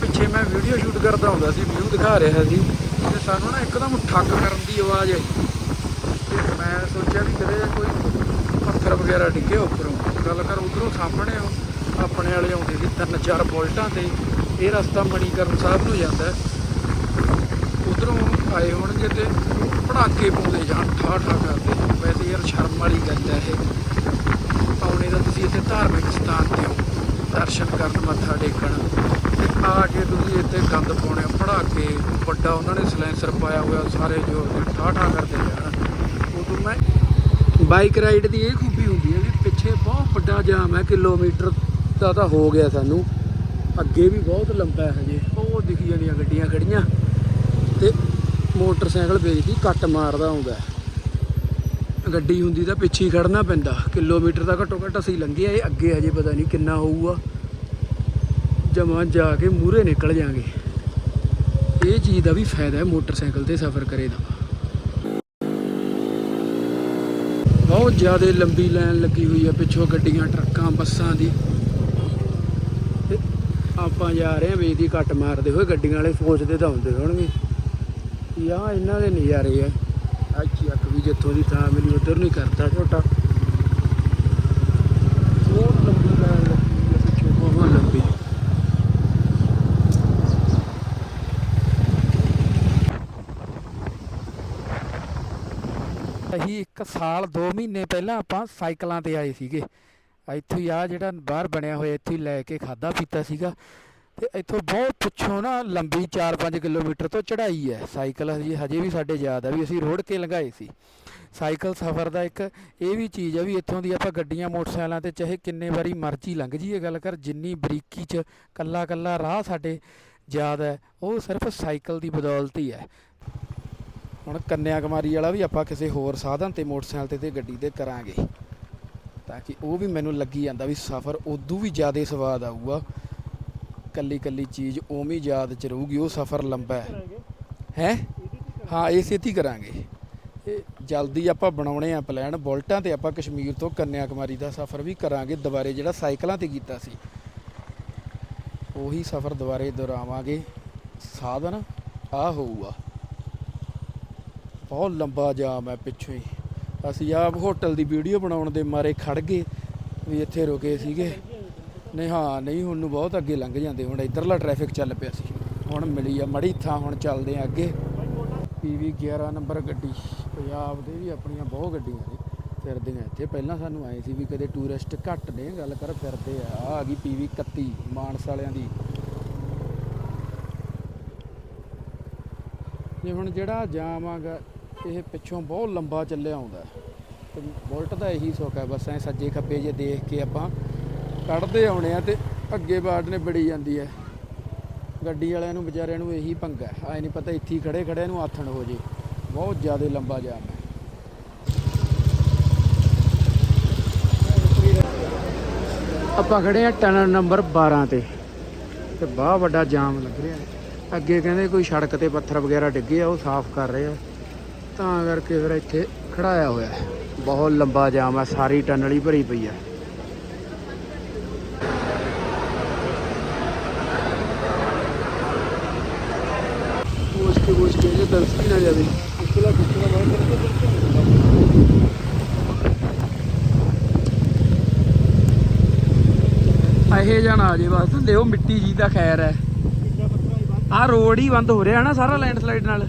ਪਿੱਛੇ ਮੈਂ ਵੀਡੀਓ ਸ਼ੂਟ ਕਰਦਾ ਹੁੰਦਾ ਸੀ ਵਿਊ ਦਿਖਾ ਰਿਹਾ ਸੀ। ਤੇ ਸਾਨੂੰ ਨਾ ਇੱਕਦਮ ਠੱਕ ਕਰਨ ਦੀ ਆਵਾਜ਼ ਆਈ। ਤੇ ਮੈਂ ਸੋਚਿਆ ਵੀ ਕਿਤੇ ਕੋਈ ਪੱਥਰ ਵਗੈਰਾ ਡਿੱਗੇ ਉੱਪਰੋਂ। ਗੱਲ ਕਰ ਉਧਰੋਂ ਸਾਹਮਣੇ ਉਹ ਆਪਣੇ ਵਾਲੇ ਆਉਂਦੇ ਸੀ ਤਿੰਨ ਚਾਰ ਬੋਲਟਾਂ ਤੇ। ਇਹ ਰਸਤਾ ਮਣੀਕਰਨ ਸਾਹਿਬ ਨੂੰ ਜਾਂਦਾ ਉਧਰੋਂ ਆਏ ਹੋਣਗੇ ਤੇ ਪੜਾਕੇ ਪਾਉਂਦੇ ਜਾਣ ਠਾ ਠਾ ਕਰਦੇ ਵੈਸੇ ਯਾਰ ਸ਼ਰਮ ਵਾਲੀ ਗੱਲ ਹੈ ਇਹ। ਆਉਣੇ ਦਾ ਤੁਸੀਂ ਇੱਥੇ ਧਾਰਮਿਕ ਸਥਾਨ ਤੇ ਹੋ। ਦਰਸ਼ਨ ਕਰਨ ਮੱਥਾ ਟੇਕਣ। ਤੇ ਆ ਕੇ ਤੁਸੀਂ ਇੱਥੇ ਗੰਦ ਪਾਉਣੇ ਪੜਾਕੇ, ਵੱਡਾ ਉਹਨਾਂ ਨੇ ਸਲੈਂਸਰ ਪਾਇਆ ਹੋਇਆ, ਸਾਰੇ ਜੋ ਠਾ ਠਾ ਕਰਦੇ ਜਾਣ। ਉਦੋਂ ਮੈਂ ਬਾਈਕ ਰਾਈਡ ਦੀ ਇਹ ਖੂਬੀ ਹੁੰਦੀ ਹੈ ਵੀ ਪਿੱਛੇ ਬਹੁਤ ਵੱਡਾ ਜਾਮ ਹੈ, ਕਿਲੋਮੀਟਰ ਦਾ ਤਾਂ ਹੋ ਗਿਆ ਸਾਨੂੰ। ਅੱਗੇ ਵੀ ਬਹੁਤ ਲੰਬਾ ਹੈ ਹਜੇ। ਉਹ ਦਿਖੀ ਜਾਂਦੀਆਂ ਗੱਡੀਆਂ ਖੜੀਆਂ। ਤੇ ਮੋਟਰਸਾਈਕਲ ਵੇਚਦੀ ਕੱਟ ਮਾਰਦਾ ਆਉਂਦਾ ਗੱਡੀ ਹੁੰਦੀ ਤਾਂ ਪਿੱਛੇ ਹੀ ਖੜਨਾ ਪੈਂਦਾ। ਕਿਲੋਮੀਟਰ ਦਾ ਘੱਟੋ ਘੱਟ ਅਸੀਂ ਲੰਘੇ ਆ, ਇਹ ਅੱਗੇ ਹਜੇ ਪਤਾ ਨਹੀਂ ਕਿੰਨਾ ਹੋਊਗਾ। ਜਮਾਂ ਜਾ ਕੇ ਮੂਹਰੇ ਨਿਕਲ ਜਾਾਂਗੇ। ਇਹ ਚੀਜ਼ ਦਾ ਵੀ ਫਾਇਦਾ ਹੈ ਮੋਟਰਸਾਈਕਲ ਤੇ ਸਫ਼ਰ ਕਰੇ ਦਾ। ਬਹੁਤ ਜ਼ਿਆਦਾ ਲੰਬੀ ਲਾਈਨ ਲੱਗੀ ਹੋਈ ਹੈ ਪਿੱਛੋਂ ਗੱਡੀਆਂ, ਟਰੱਕਾਂ, ਬੱਸਾਂ ਦੀ। ਆਪਾਂ ਜਾ ਰਹੇ ਹਾਂ ਵੇਦੀ ਕੱਟ ਮਾਰਦੇ ਹੋਏ ਗੱਡੀਆਂ ਵਾਲੇ ਸੋਚਦੇ ਤਾਂ ਹੁੰਦੇ ਹੋਣਗੇ ਯਾ ਇਹਨਾਂ ਦੇ ਨਜ਼ਾਰੇ ਆ। ਅੱਜ ਅੱਖ ਵੀ ਜਿੱਥੋਂ ਦੀ ਥਾਂ ਮਿਲੀ ਉਧਰ ਨਹੀਂ ਕਰਦਾ ਝੋਟਾ ਬਹੁਤ ਲੰਬੀ ਲਾਈਨ ਲੱਗੀ ਹੈ ਪਿੱਛੇ। ਬਹੁਤ ਲੰਬੀ। ਅਸੀਂ ਇੱਕ ਸਾਲ 2 ਮਹੀਨੇ ਪਹਿਲਾਂ ਆਪਾਂ ਸਾਈਕਲਾਂ ਤੇ ਆਏ ਸੀਗੇ। ਇੱਥੋਂ ਹੀ ਆ ਜਿਹੜਾ ਬਾਹਰ ਬਣਿਆ ਹੋਇਆ, ਇੱਥੇ ਹੀ ਲੈ ਕੇ ਖਾਦਾ ਪੀਤਾ ਸੀਗਾ। ਤੇ ਇੱਥੋਂ ਬਹੁਤ ਪਿੱਛੋਂ ਨਾ ਲੰਬੀ 4-5 ਕਿਲੋਮੀਟਰ ਤੋਂ ਚੜ੍ਹਾਈ ਹੈ। ਸਾਈਕਲ ਹਜੇ ਹਜੇ ਵੀ ਸਾਡੇ ਯਾਦ ਆ ਵੀ ਅਸੀਂ ਰੋੜ ਕੇ ਲੰਘਾਏ ਸੀ। ਸਾਈਕਲ ਸਫ਼ਰ ਦਾ ਇੱਕ ਇਹ ਵੀ ਚੀਜ਼ ਆ ਵੀ ਇੱਥੋਂ ਦੀ ਆਪਾਂ ਗੱਡੀਆਂ, ਮੋਟਰਸਾਈਕਲਾਂ ਤੇ ਚਾਹੇ ਕਿੰਨੇ ਵਾਰੀ ਮਰਜ਼ੀ ਲੰਘ ਜਾਈਏ ਗੱਲ ਕਰ, ਜਿੰਨੀ ਬਰੀਕੀ 'ਚ ਕੱਲਾ ਕੱਲਾ ਰਾਹ ਸਾਡੇ ਯਾਦ ਹੈ, ਉਹ ਸਿਰਫ ਸਾਈਕਲ ਦੀ ਬਦੌਲਤ ਹੀ ਹੈ। ਹੁਣ ਕੰਨਿਆ ਕੁਮਾਰੀ ਵਾਲਾ ਵੀ ਆਪਾਂ ਕਿਸੇ ਹੋਰ ਸਾਧਨ ਤੇ, ਮੋਟਰਸਾਈਕਲ ਤੇ ਤੇ ਗੱਡੀ ਤੇ ਕਰਾਂਗੇ। ਤਾਂ ਕਿ ਉਹ ਵੀ ਮੈਨੂੰ ਲੱਗੀ ਜਾਂਦਾ ਵੀ ਸਫ਼ਰ ਉਦੋਂ ਵੀ ਜ਼ਿਆਦਾ ਸਵਾਦ ਆਊਗਾ। ਕੱਲੀ ਕੱਲੀ ਚੀਜ਼ ਉਵੇਂ ਹੀ ਯਾਦ ਚ ਰਹੂਗੀ ਉਹ ਸਫ਼ਰ ਲੰਬਾ ਹੈ। ਹੈ? ਹਾਂ ਇਹ ਛੇਤੀ ਕਰਾਂਗੇ। ਇਹ ਜਲਦੀ ਆਪਾਂ ਬਣਾਉਣੇ ਆ ਪਲਾਨ ਬੁਲਟਾਂ ਤੇ ਆਪਾਂ ਕਸ਼ਮੀਰ ਤੋਂ ਕੰਨਿਆ ਕੁਮਾਰੀ ਦਾ ਸਫ਼ਰ ਵੀ ਕਰਾਂਗੇ। ਦੁਬਾਰੇ ਜਿਹੜਾ ਸਾਈਕਲਾਂ ਤੇ ਕੀਤਾ ਸੀ ਉਹੀ ਸਫ਼ਰ ਦੁਬਾਰੇ ਦੁਹਰਾਵਾਂਗੇ। ਸਾਧਨ ਆ ਹੋਊਗਾ। ਬਹੁਤ ਲੰਬਾ ਜਾਮ ਹੈ ਪਿੱਛੋਂ ਹੀ। ਅਸੀਂ ਆਪ ਹੋਟਲ ਦੀ ਵੀਡੀਓ ਬਣਾਉਣ ਦੇ ਮਾਰੇ ਖੜ ਗਏ ਵੀ ਇੱਥੇ ਰੁਕੇ ਸੀਗੇ। ਨਹੀਂ, ਹਾਂ, ਨਹੀਂ, ਹੁਣ ਨੂੰ ਬਹੁਤ ਅੱਗੇ ਲੰਘ ਜਾਂਦੇ। ਹੁਣ ਇਧਰਲਾ ਟ੍ਰੈਫਿਕ ਚੱਲ ਪਿਆ ਸੀ। ਹੁਣ ਮਿਲੀ ਆ ਮੜੀ ਥਾਂ, ਹੁਣ ਚੱਲਦੇ ਆ ਅੱਗੇ। ਪੀਵੀ 11 ਨੰਬਰ ਗੱਡੀ, ਪੰਜਾਬ ਦੇ ਵੀ ਆਪਣੀਆਂ ਬਹੁਤ ਗੱਡੀਆਂ ਨੇ, ਫਿਰਦੀਆਂ ਇੱਥੇ। ਪਹਿਲਾਂ ਸਾਨੂੰ ਆਏ ਸੀ ਵੀ ਕਦੇ ਟੂਰਿਸਟ ਘੱਟ ਨੇ, ਗੱਲ ਕਰ ਫਿਰਦੇ ਆ। ਆਹ ਆ ਗਈ ਪੀਵੀ 31 ਮਾਨਸ ਵਾਲਿਆਂ ਦੀ। ਜੇ ਹੁਣ ਜਿਹੜਾ ਜਾਮ ਆਗਾ ਇਹ ਪਿੱਛੋਂ ਬਹੁਤ ਲੰਬਾ ਚੱਲਿਆ ਆਉਂਦਾ ਹੈ। ਤੇ ਬੁਲਟ ਦਾ ਇਹੀ ਸੁੱਖ ਹੈ, ਬਸ ਐ ਸੱਜੇ ਖੱਬੇ ਜੇ ਦੇਖ ਕੇ ਆਪਾਂ ਕੱਢਦੇ ਆਉਣੇ ਆ ਤੇ ਅੱਗੇ ਬਾੜ ਨੇ ਬੜੀ ਜਾਂਦੀ ਹੈ। ਗੱਡੀ ਵਾਲਿਆਂ ਨੂੰ, ਵਿਚਾਰਿਆਂ ਨੂੰ ਇਹੀ ਪੰਗਾ ਹੈ। ਆਏ ਨਹੀਂ ਪਤਾ ਇੱਥੇ ਹੀ ਖੜੇ ਖੜੇ ਨੂੰ ਆਥਣ ਹੋ ਜੇ। ਬਹੁਤ ਜ਼ਿਆਦਾ ਲੰਬਾ ਜਾਮ ਹੈ। ਆਪਾਂ ਖੜੇ ਆ ਟਨਲ ਨੰਬਰ 12 ਤੇ। ਤੇ ਬਹੁਤ ਵੱਡਾ ਜਾਮ ਲੱਗ ਰਿਹਾ ਅੱਗੇ ਕਹਿੰਦੇ ਕੋਈ ਸੜਕ ਤੇ ਪੱਥਰ ਵਗੈਰਾ ਡਿੱਗੇ ਆ, ਉਹ ਸਾਫ਼ ਕਰ ਰਹੇ ਆ। ਤਾਂ ਕਰਕੇ ਫਿਰ ਇੱਥੇ ਖੜਾਇਆ ਹੋਇਆ ਬਹੁਤ ਲੰਬਾ ਜਾਮ ਹੈ, ਸਾਰੀ ਟਨਲ ਹੀ ਭਰੀ ਪਈ ਹੈ। ਪੋਚ ਕੇ ਪੋਚ ਕੇ ਜੇ ਦਰਸਤੀ ਨਾ ਜਾਵੇ। ਇਕਲਾ ਕਿਸਲਾ ਬਾਹਰ ਇਹ ਜਾਣਾ ਆ ਜੇ ਬਸ ਦਿਓ ਮਿੱਟੀ ਜੀ ਦਾ ਖੈਰ ਹੈ। ਆਹ ਰੋਡ ਹੀ ਬੰਦ ਹੋ ਰਿਹਾ ਨਾ ਸਾਰਾ ਲੈਂਡਸਲਾਈਡ ਨਾਲ।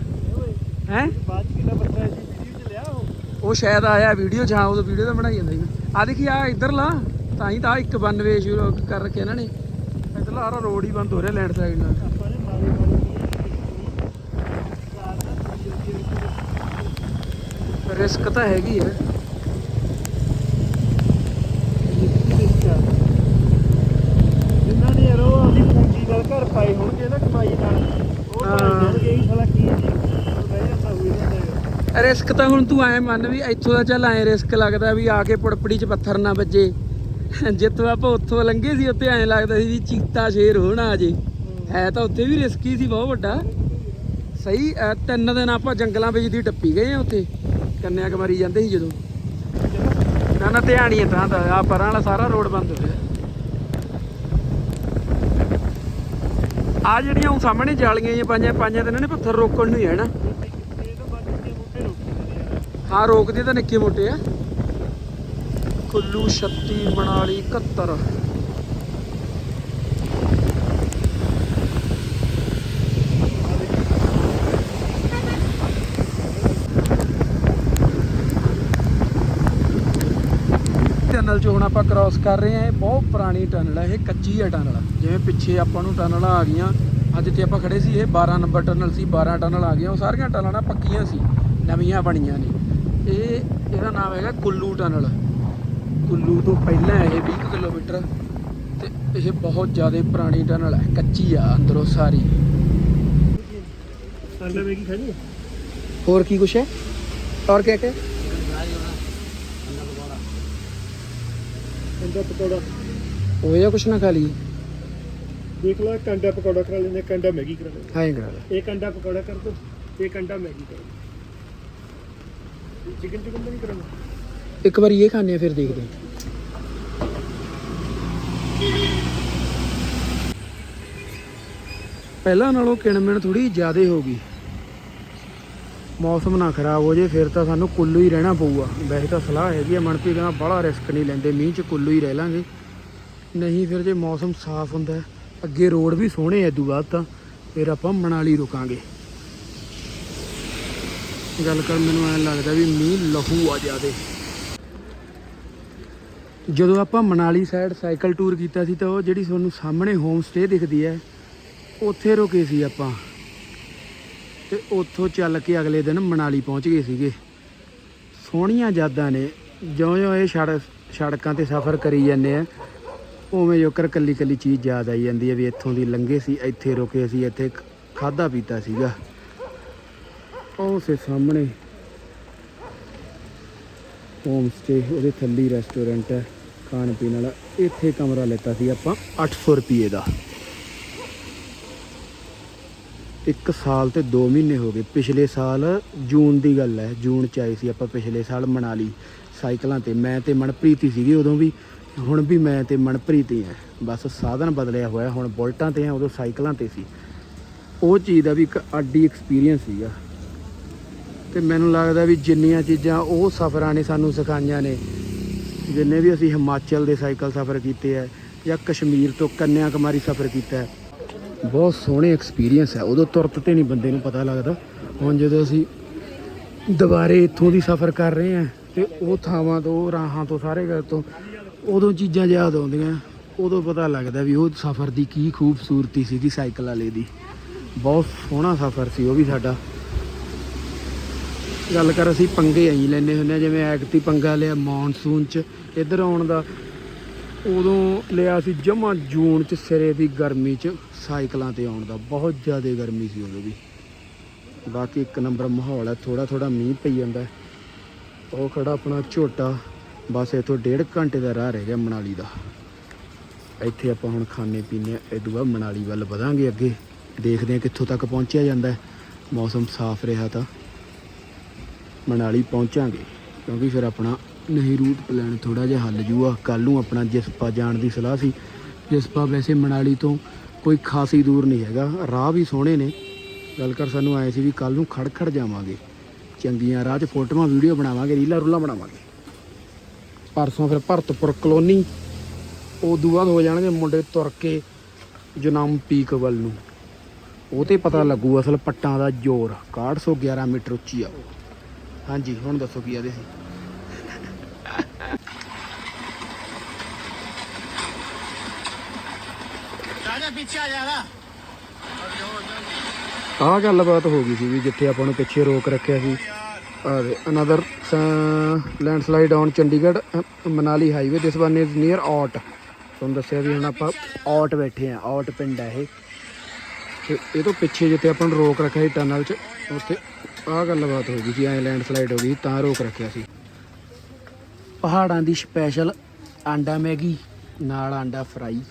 ਹੈ? ਬਾਅਦ ਚ ਕਿੰਨਾ ਪੱਥਰ ਸੀ ਵੀਡੀਓ ਚ ਲਿਆ ਉਹ ਉਹ ਸ਼ਾਇਦ ਆਇਆ ਵੀਡੀਓ ਚ ਹਾਂ ਉਹ ਵੀਡੀਓ ਤਾਂ ਬਣਾਈ ਜਾਂਦਾ ਸੀ। ਆ ਦੇਖੀ ਆ ਇੱਧਰ ਲਾ, ਤਾਂ ਹੀ ਤਾਂ ਇੱਕ ਵਨ ਵੇ ਸ਼ੁਰੂ ਕਰ ਰੱਖਿਆ ਇਹਨਾਂ ਨੇ। ਇੱਧਰ ਲਾ ਰੋਡ ਹੀ ਬੰਦ ਹੋ ਰਿਹਾ ਲੈਂਡਸਲਾਈਡ ਨਾਲ। ਰਿਸਕ ਤਾਂ ਹੈਗੀ ਹੈ ਜਿਨ੍ਹਾਂ ਨੇ ਯਾਰ ਉਹ ਆਪਣੀ ਪੂੰਜੀ ਨਾਲ ਘਰ ਪਾਏ ਹੋਣਗੇ ਨਾ ਕਮਾਈ ਨਾਲ ਉਹ ਤਾਂ ਹਾਂ। ਜਾਣਗੇ ਇਹ ਸਾਲਾ ਕੀ ਜੀ ਉਹ ਬਹਿ ਜਾਂਦਾ ਹੋਈ ਜਾਂਦਾ ਰਿਸਕ ਤਾਂ ਹੁਣ ਤੂੰ ਐ ਮੰਨ ਵੀ ਇੱਥੋਂ ਦਾ ਚੱਲ ਐ ਰਿਸਕ ਲੱਗਦਾ ਵੀ ਆ ਕੇ ਪੁੜਪੜੀ 'ਚ ਪੱਥਰ ਨਾ ਵੱਜੇ। ਜਿੱਥੋਂ ਆਪਾਂ ਉੱਥੋਂ ਲੰਘੇ ਸੀ, ਉੱਥੇ ਐ ਲੱਗਦਾ ਸੀ ਵੀ ਚੀਤਾ ਸ਼ੇਰ ਹੋਣਾ ਅਜੇ ਹੈ ਤਾਂ ਉੱਥੇ ਵੀ ਰਿਸਕੀ ਸੀ, ਬਹੁਤ ਵੱਡਾ। ਸਹੀ ਤਿੰਨ ਦਿਨ ਆਪਾਂ ਜੰਗਲਾਂ ਵਿੱਚ ਦੀ ਟੱਪੀ ਗਏ ਆ ਉੱਥੇ। ਕੰਨਿਆ ਕੁਮਾਰੀ ਜਾਂਦੇ ਸੀ ਜਦੋਂ। ਨਾ ਨਾ ਧਿਆਨ ਹੀ ਤਾਂ ਆ ਪਰਾਂ ਵਾਲਾ ਸਾਰਾ ਰੋਡ ਬੰਦ ਹੋ ਗਿਆ। ਆ ਜਿਹੜੀਆਂ ਉਹ ਸਾਹਮਣੇ ਜਾਲੀਆਂ ਇਹ ਪੰਜਾਂ ਪੰਜਾਂ ਤੇ ਇਹਨਾਂ ਨੇ ਪੱਥਰ ਰੋਕਣ ਨੂੰ ਹੀ ਹੈ ਨਾ ਇਹ ਤਾਂ ਬਾਕੀ ਦੇ ਮੁੱਢੇ ਰੋਕਦੇ ਨੇ ਰੋਕਦੇ ਤਾਂ ਨਿੱਕੇ ਮੋਟੇ ਆ। ਕੁੱਲੂ 36 ਮਨਾਲੀ 71 ਟਨਲ ਚੋਂ ਹੁਣ ਆਪਾਂ ਕ੍ਰਾਸ ਕਰ ਰਹੇ ਆ ਇਹ ਬਹੁਤ ਪੁਰਾਣੀ ਟਨਲ ਹੈ ਇਹ ਕੱਚੀ ਹੈ ਟਨਲ ਜਿਵੇਂ ਪਿੱਛੇ ਆਪਾਂ ਨੂੰ ਟਨਲਾਂ ਆ ਗਈਆਂ, ਅੱਜ ਤੇ ਆਪਾਂ ਖੜੇ ਸੀ, ਇਹ 12 ਨੰਬਰ ਟਨਲ ਸੀ 12 ਟਨਲ ਆ ਗਈਆਂ, ਉਹ ਸਾਰੀਆਂ ਟਨਲਾਂ ਪੱਕੀਆਂ ਸੀ, ਨਵੀਆਂ ਬਣੀਆਂ ਨੇ। ਇਹ ਇਹਦਾ ਨਾਮ ਹੈਗਾ ਕੁੱਲੂ ਟਨਲ। ਕੁੱਲੂ ਤੋਂ ਪਹਿਲਾਂ ਇਹ 20 ਕਿਲੋਮੀਟਰ ਤੇ ਇਹ ਬਹੁਤ ਜ਼ਿਆਦਾ ਪੁਰਾਣੀ ਟਨਲ ਹੈ ਕੱਚੀ ਆ ਅੰਦਰੋਂ ਸਾਰੀ। ਹੋਰ ਕੀ ਕੁਛ ਹੈ? ਔਰ ਕਿਆ ਕਿਆ? ਪਕੌੜਾ। ਉਹ ਜਾਂ ਕੁਛ ਨਾ ਖਾ ਲਈ ਦੇਖ ਲੈ ਕੰਡਾ ਪਕੌੜਾ ਕਰਾ ਲੈਂਦੇ ਕੰਡਾ ਮੈਗੀ ਕਰਾ ਲੈਂਦੇ। ਹਾਂ ਇਹ ਕਰਾ ਲੈ। ਇੱਕ ਅੰਡਾ ਪਕੌੜਾ ਕਰ ਦੋ ਇੱਕ ਅੰਡਾ ਮੈਗੀ ਕਰ ਦੋ ਚਿਕਨ ਚਿਕਨ ਨਹੀਂ ਕਰਾਂਗਾ। ਇੱਕ ਵਾਰੀ ਇਹ ਖਾਣੇ ਆ, ਫਿਰ ਦੇਖਦੇ ਹਾਂ ਪਹਿਲਾਂ ਨਾਲੋਂ ਕਿਣਮਿਣ ਥੋੜੀ ਜ਼ਿਆਦਾ ਹੋ ਗਈ। ਮੌਸਮ ਨਾ ਖਰਾਬ ਹੋ ਜੇ, ਫਿਰ ਤਾਂ ਸਾਨੂੰ ਕੁੱਲੂ ਹੀ ਰਹਿਣਾ ਪਊਗਾ। ਵੈਸੇ ਤਾਂ ਸਲਾਹ ਹੈਗੀ ਆ, ਮਨਪ੍ਰੀਤ ਕਹਿੰਦਾ ਬੜਾ ਰਿਸਕ ਨਹੀਂ ਲੈਂਦੇ, ਮੀਂਹ 'ਚ ਕੁੱਲੂ ਹੀ ਰਹਿ ਲਾਂਗੇ। ਨਹੀਂ ਫਿਰ ਜੇ ਮੌਸਮ ਸਾਫ਼ ਹੁੰਦਾ, ਅੱਗੇ ਰੋਡ ਵੀ ਸੋਹਣੇ ਐ ਦੂ ਬਾਅਦ ਤਾਂ ਫਿਰ ਆਪਾਂ ਮਨਾਲੀ ਰੁਕਾਂਗੇ। ਗੱਲ ਕਰ, ਮੈਨੂੰ ਐਂ ਲੱਗਦਾ ਵੀ ਮੀਂਹ ਲਹੂ ਆ ਜਾਵੇ। ਜਦੋਂ ਆਪਾਂ ਮਨਾਲੀ ਸਾਈਡ ਸਾਈਕਲ ਟੂਰ ਕੀਤਾ ਸੀ, ਤਾਂ ਉਹ ਜਿਹੜੀ ਤੁਹਾਨੂੰ ਸਾਹਮਣੇ ਹੋਮ ਸਟੇ ਦਿਖਦੀ ਹੈ, ਉੱਥੇ ਰੁਕੇ ਸੀ ਆਪਾਂ। ਤੇ ਉੱਥੋਂ ਚੱਲ ਕੇ ਅਗਲੇ ਦਿਨ ਮਨਾਲੀ ਪਹੁੰਚ ਗਏ ਸੀਗੇ। ਸੋਹਣੀਆਂ ਯਾਦਾਂ ਨੇ। ਜਿਉਂ-ਜਿਉਂ ਇਹ ਸੜਕ ਸੜਕਾਂ ਤੇ ਸਫ਼ਰ ਕਰੀ ਜਾਂਦੇ ਆ, ਉਵੇਂ ਜੋਕਰ ਕੱਲੀ ਕੱਲੀ ਚੀਜ਼ ਯਾਦ ਆਈ ਜਾਂਦੀ ਹੈ ਵੀ ਇੱਥੋਂ ਦੀ ਲੰਘੇ ਸੀ, ਇੱਥੇ ਰੁਕੇ ਸੀ, ਇੱਥੇ ਖਾਦਾ ਪੀਤਾ ਸੀਗਾ। ਉਹ ਸੇ ਸਾਹਮਣੇ ਹੋਮ ਸਟੇ ਉਹਦੇ ਥੱਲੇ ਰੈਸਟੋਰੈਂਟ ਹੈ, ਖਾਣ ਪੀਣ ਵਾਲਾ। ਇੱਥੇ ਕਮਰਾ ਲੈਤਾ ਸੀ ਆਪਾਂ 800 ਰੁਪਏ ਦਾ। ਇੱਕ ਸਾਲ ਤੇ 2 ਮਹੀਨੇ ਹੋ ਗਏ। ਪਿਛਲੇ ਸਾਲ ਜੂਨ ਦੀ ਗੱਲ ਹੈ, ਜੂਨ ਚ ਆਏ ਸੀ ਆਪਾਂ ਪਿਛਲੇ ਸਾਲ ਮਨਾਲੀ। ਸਾਈਕਲਾਂ ਤੇ ਮੈਂ ਤੇ ਮਨਪ੍ਰੀਤ ਹੀ ਸੀਗੇ ਉਦੋਂ ਵੀ। ਹੁਣ ਵੀ ਮੈਂ ਤੇ ਮਨਪ੍ਰੀਤ ਹੀ ਹੈ। ਬਸ ਸਾਧਨ ਬਦਲਿਆ ਹੋਇਆ, ਹੁਣ ਬੁਲਟਾਂ ਤੇ ਆ, ਉਦੋਂ ਸਾਈਕਲਾਂ ਤੇ ਸੀ। ਉਹ ਚੀਜ਼ ਦਾ ਵੀ ਇੱਕ ਅੱਡੀ ਐਕਸਪੀਰੀਅੰਸ ਸੀਗਾ। ਤੇ ਮੈਨੂੰ ਲੱਗਦਾ ਵੀ ਜਿੰਨੀਆਂ ਚੀਜ਼ਾਂ ਉਹ ਸਫ਼ਰਾਂ ਨੇ ਸਾਨੂੰ ਸਿਖਾਈਆਂ ਨੇ, ਜਿੰਨੇ ਵੀ ਅਸੀਂ ਹਿਮਾਚਲ ਦੇ ਸਾਈਕਲ ਸਫ਼ਰ ਕੀਤੇ ਆ ਜਾਂ ਕਸ਼ਮੀਰ ਤੋਂ ਕੰਨਿਆ ਕੁਮਾਰੀ ਸਫ਼ਰ ਕੀਤਾ ਹੈ। ਬਹੁਤ ਸੋਹਣੇ ਐਕਸਪੀਰੀਅੰਸ ਹੈ। ਉਦੋਂ ਤੁਰਤ ਤੇ ਨਹੀਂ ਬੰਦੇ ਨੂੰ ਪਤਾ ਲੱਗਦਾ। ਹੁਣ ਜਦੋਂ ਅਸੀਂ ਦੁਬਾਰੇ ਇੱਥੋਂ ਦੀ ਸਫ਼ਰ ਕਰ ਰਹੇ ਆ ਤੇ ਉਹ ਥਾਵਾਂ ਤੋਂ ਰਾਹਾਂ ਤੋਂ, ਸਾਰੇ ਘਰ ਤੋਂ ਉਦੋਂ ਚੀਜ਼ਾਂ ਯਾਦ ਆਉਂਦੀਆਂ। ਉਦੋਂ ਪਤਾ ਲੱਗਦਾ ਵੀ ਉਹ ਸਫ਼ਰ ਦੀ ਕੀ ਖੂਬਸੂਰਤੀ ਸੀਗੀ ਸਾਈਕਲ ਵਾਲੇ ਦੀ। ਬਹੁਤ ਸੋਹਣਾ ਸਫ਼ਰ ਸੀ, ਉਹ ਵੀ ਸਾਡਾ। ਗੱਲ ਕਰ, ਅਸੀਂ ਪੰਗੇ ਐਂ ਲੈਨੇ ਹੁੰਦੇ ਆ, ਜਿਵੇਂ ਐਕਤੀ ਪੰਗਾ ਲਿਆ ਮੌਨਸੂਨ ਚ, ਇੱਧਰ ਆਉਣ ਦਾ। ਉਦੋਂ ਲਿਆ ਸੀ ਜਮਾ ਜੂਨ ਚ ਸਿਰੇ ਦੀ ਗਰਮੀ ਚ ਸਾਈਕਲਾਂ ਤੇ ਆਉਣ ਦਾ, ਬਹੁਤ ਜ਼ਿਆਦਾ ਗਰਮੀ ਸੀ ਉਦੋਂ ਵੀ। ਬਾਕੀ ਇੱਕ ਨੰਬਰ ਮਾਹੌਲ ਹੈ ਥੋੜਾ ਥੋੜਾ ਮੀਂਹ ਪਈ ਜਾਂਦਾ ਉਹ ਖੜਾ ਆਪਣਾ ਝੋਟਾ, ਬਸ ਇੱਥੋਂ ਡੇਢ ਘੰਟੇ ਦਾ ਰਾਹ ਰਹਿ ਗਿਆ ਮਨਾਲੀ ਦਾ। ਇੱਥੇ ਆਪਾਂ ਹੁਣ ਖਾਣੇ ਪੀਣੇ ਇਹ ਤੋਂ ਬਾਅਦ ਮਨਾਲੀ ਵੱਲ ਵਧਾਂਗੇ ਅੱਗੇ। ਦੇਖਦੇ ਹਾਂ ਕਿੱਥੋਂ ਤੱਕ ਪਹੁੰਚਿਆ ਜਾਂਦਾ ਮੌਸਮ ਸਾਫ਼ ਰਿਹਾ ਤਾਂ। ਮਨਾਲੀ ਪਹੁੰਚਾਂਗੇ, ਕਿਉਂਕਿ ਫਿਰ ਆਪਣਾ ਨਹੀਂ ਰੂਟ ਪਲਾਨ ਥੋੜਾ ਜਿਹਾ ਹੱਲ ਜੂਆ। ਕੱਲ ਨੂੰ ਆਪਣਾ ਜਿਸਪਾ ਜਾਣ ਦੀ ਸਲਾਹ ਸੀ। ਜਿਸਪਾ ਵੈਸੇ ਮਨਾਲੀ ਤੋਂ ਕੋਈ ਖਾਸੀ ਦੂਰ ਨਹੀਂ ਹੈਗਾ। ਰਾਹ ਵੀ ਸੋਹਣੇ ਨੇ। ਗੱਲ ਕਰ ਸਾਨੂੰ ਆਏ ਸੀ ਵੀ ਕੱਲ ਨੂੰ ਖੜਖੜ ਜਾਵਾਂਗੇ। ਚੰਗੀਆਂ ਰਾਹ 'ਚ ਫੋਟੋਆਂ, ਵੀਡੀਓ ਬਣਾਵਾਂਗੇ, ਰੀਲਾਂ ਰੂਲਾਂ ਬਣਾਵਾਂਗੇ। ਪਰਸੋਂ ਫਿਰ ਭਰਤਪੁਰ ਕਲੋਨੀ। ਉਦੋਂ ਬਾਅਦ ਹੋ ਜਾਣਗੇ ਮੁੰਡੇ ਤੁਰ ਕੇ ਜਨਮ ਪੀਕ ਵੱਲ ਨੂੰ। ਉਹ ਤੇ ਪਤਾ ਲੱਗੂ ਅਸਲ ਪੱਟਾਂ ਦਾ ਜ਼ੋਰ। 6111 ਮੀਟਰ ਉੱਚੀ ਆ ਉਹ। ਹਾਂਜੀ ਹੁਣ ਦੱਸੋ ਕੀ ਆਦੇ ਸੀ? ਰਾਜਾ ਪਿੱਛੇ ਆ ਜਾ ਨਾ ਆਹ ਗੱਲਬਾਤ ਹੋ ਗਈ ਸੀ ਵੀ ਜਿੱਥੇ ਆਪਾਂ ਨੂੰ ਪਿੱਛੇ ਰੋਕ ਰੱਖਿਆ ਸੀ। Another landslide on Chandigarh Manali highway this one is near out ਤੁਹਾਨੂੰ ਦੱਸਿਆ ਵੀ ਹੁਣ ਆਪਾਂ ਔਟ ਬੈਠੇ ਆ ਔਟ ਪਿੰਡ ਹੈ ਇਹ। ਤੇ ਇਹ ਤੋਂ ਪਿੱਛੇ ਜਿੱਥੇ ਆਪਾਂ ਨੂੰ ਰੋਕ ਰੱਖਿਆ ਸੀ ਟਨਲ 'ਚ ਉੱਥੇ ਆਹ ਗੱਲਬਾਤ ਹੋ ਗਈ ਸੀ ਐ ਲੈਂਡਸਲਾਈਡ ਹੋ ਗਈ, ਤਾਂ ਰੋਕ ਰੱਖਿਆ ਸੀ। ਪਹਾੜਾਂ ਦੀ ਸਪੈਸ਼ਲ ਆਂਡਾ ਮੈਗੀ, ਨਾਲ ਆਂਡਾ ਫਰਾਈ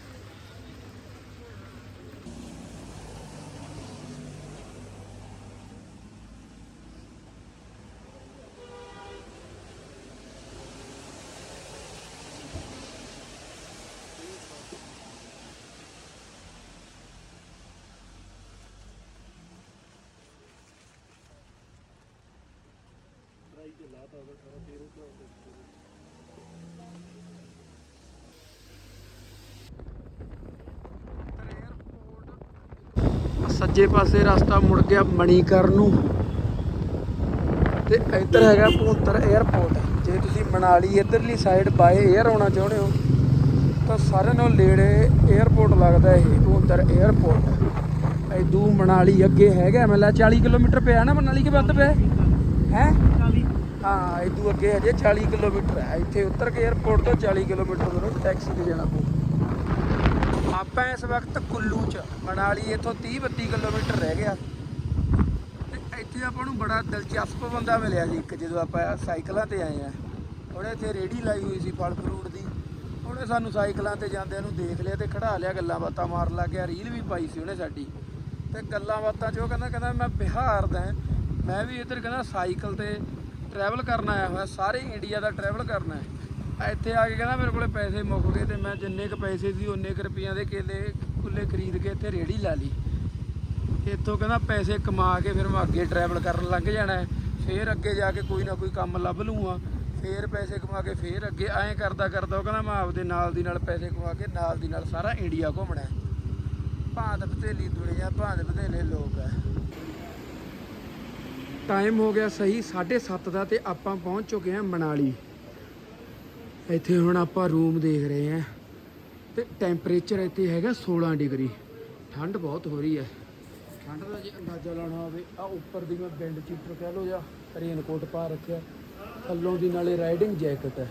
ਦੂਜੇ ਪਾਸੇ ਰਸਤਾ ਮੁੜ ਗਿਆ ਮਣੀਕਰਨ ਨੂੰ। ਤੇ ਇੱਧਰ ਹੈਗਾ ਭੁੰਤਰ 에ਅਰਪੋਰਟ ਜੇ ਤੁਸੀਂ ਮਨਾਲੀ ਇੱਧਰਲੀ ਸਾਈਡ ਬਾਏ 에ਅਰ ਆਉਣਾ ਚਾਹੁੰਦੇ ਹੋ, ਤਾਂ ਸਾਰਿਆਂ ਨਾਲੋਂ ਨੇੜੇ 에ਅਰਪੋਰਟ ਲੱਗਦਾ ਇਹ ਭੁੰਤਰ 에ਅਰਪੋਰਟ ਐਦੂ ਮਨਾਲੀ ਅੱਗੇ ਹੈਗਾ ਮੈਨੂੰ 40 ਕਿਲੋਮੀਟਰ ਪਿਆ ਨਾ, ਮਨਾਲੀ ਕੇ ਵੱਧ ਪਿਆ? ਹੈ? ਹਾਂ ਐਦੂ ਅੱਗੇ ਹਜੇ 40 ਕਿਲੋਮੀਟਰ ਹੈ। ਇੱਥੇ ਉਤਰ ਕੇ 에ਅਰਪੋਰਟ ਤੋਂ 40 ਕਿਲੋਮੀਟਰ ਦੂਰ ਟੈਕਸੀ ਤੇ ਜਾਣਾ ਪਊ। ਆਪਾਂ ਇਸ ਵਕਤ ਕੁੱਲੂ ਚ, ਮਨਾਲੀ, ਇੱਥੋਂ 30 32 ਕਿਲੋਮੀਟਰ ਰਹਿ ਗਿਆ। ਤੇ ਇੱਥੇ ਆਪਾਂ ਨੂੰ ਬੜਾ ਦਿਲਚਸਪ ਬੰਦਾ ਮਿਲਿਆ ਸੀ ਇੱਕ ਜਦੋਂ ਆਪਾਂ ਸਾਈਕਲਾਂ ਤੇ ਆਏ ਆ। ਉਹਨੇ ਇੱਥੇ ਰੇੜੀ ਲਾਈ ਹੋਈ ਸੀ, ਫਲ ਫਰੂਟ ਦੀ। ਉਹਨੇ ਸਾਨੂੰ ਸਾਈਕਲਾਂ ਤੇ ਜਾਂਦਿਆਂ ਨੂੰ ਦੇਖ ਲਿਆ ਤੇ ਖੜਾ ਲਿਆ, ਗੱਲਾਂ ਬਾਤਾਂ ਮਾਰਨ ਲੱਗ ਗਿਆ ਰੀਲ ਵੀ ਪਾਈ ਸੀ ਉਹਨੇ ਸਾਡੀ। ਤੇ ਗੱਲਾਂ ਬਾਤਾਂ 'ਚ ਉਹ ਕਹਿੰਦਾ ਕਹਿੰਦਾ, ਮੈਂ ਬਿਹਾਰ ਦਾ ਮੈਂ ਵੀ ਇੱਧਰ ਕਹਿੰਦਾ ਸਾਈਕਲ ਤੇ ਟਰੈਵਲ ਕਰਨ ਆਇਆ ਹੋਇਆ, ਸਾਰੇ ਇੰਡੀਆ ਦਾ ਟਰੈਵਲ ਕਰਨਾ ਹੈ। ਇੱਥੇ ਆ ਕੇ ਕਹਿੰਦਾ ਮੇਰੇ ਕੋਲੇ ਪੈਸੇ ਮੁੱਕ ਗਏ ਤੇ ਮੈਂ ਜਿੰਨੇ ਕ ਪੈਸੇ ਸੀ ਉਨੇ ਕੁ ਰੁਪਈਆਂ ਦੇ ਕੇਲੇ ਕੁੱਲੇ ਖਰੀਦ ਕੇ ਇੱਥੇ ਰੇੜੀ ਲਾ ਲਈ। ਇੱਥੋਂ ਕਹਿੰਦਾ ਪੈਸੇ ਕਮਾ ਕੇ ਫਿਰ ਮੈਂ ਅੱਗੇ ਟਰੈਵਲ ਕਰਨ ਲੱਗ ਜਾਣਾ ਹੈ। ਫਿਰ ਅੱਗੇ ਜਾ ਕੇ ਕੋਈ ਨਾ ਕੋਈ ਕੰਮ ਲੱਭ ਲੂੰਗਾ ਫਿਰ ਪੈਸੇ ਕਮਾ ਕੇ ਫਿਰ ਅੱਗੇ ਐਂ ਕਰਦਾ ਕਰਦਾ ਉਹ ਕਹਿੰਦਾ ਮੈਂ ਆਪਦੇ ਨਾਲ ਦੀ ਨਾਲ ਪੈਸੇ ਕਮਾ ਕੇ ਨਾਲ ਦੀ ਨਾਲ ਸਾਰਾ ਇੰਡੀਆ ਘੁੰਮਣਾ ਭਾਂਤ ਬਥੇਲੀ ਦੁਨੀਆ, ਭਾਂਤ ਬਥੇਲੇ ਲੋਕ ਹੈ। ਟਾਈਮ ਹੋ ਗਿਆ ਸਹੀ 7:30 ਦਾ ਤੇ ਆਪਾਂ ਪਹੁੰਚ ਚੁੱਕੇ ਹਾਂ ਮਨਾਲੀ। ਇੱਥੇ ਹੁਣ ਆਪਾਂ ਰੂਮ ਦੇਖ ਰਹੇ ਹਾਂ ਤੇ ਟੈਂਪਰੇਚਰ ਇੱਥੇ ਹੈਗਾ 16 ਡਿਗਰੀ। ਠੰਡ ਬਹੁਤ ਹੋ ਰਹੀ ਹੈ। ਠੰਡ ਦਾ ਜੇ ਅੰਦਾਜ਼ਾ ਲਾਉਣਾ ਹੋਵੇ ਆ ਉੱਪਰ ਦੀ ਮੈਂ ਬੈਂਡ ਚੀਟਰ ਕਹਿ ਲੋ ਜਾਂ ਰੇਨਕੋਟ ਪਾ ਰੱਖਿਆ ਥੱਲੋਂ ਦੀ ਨਾਲੇ ਰਾਈਡਿੰਗ ਜੈਕਟ ਹੈ।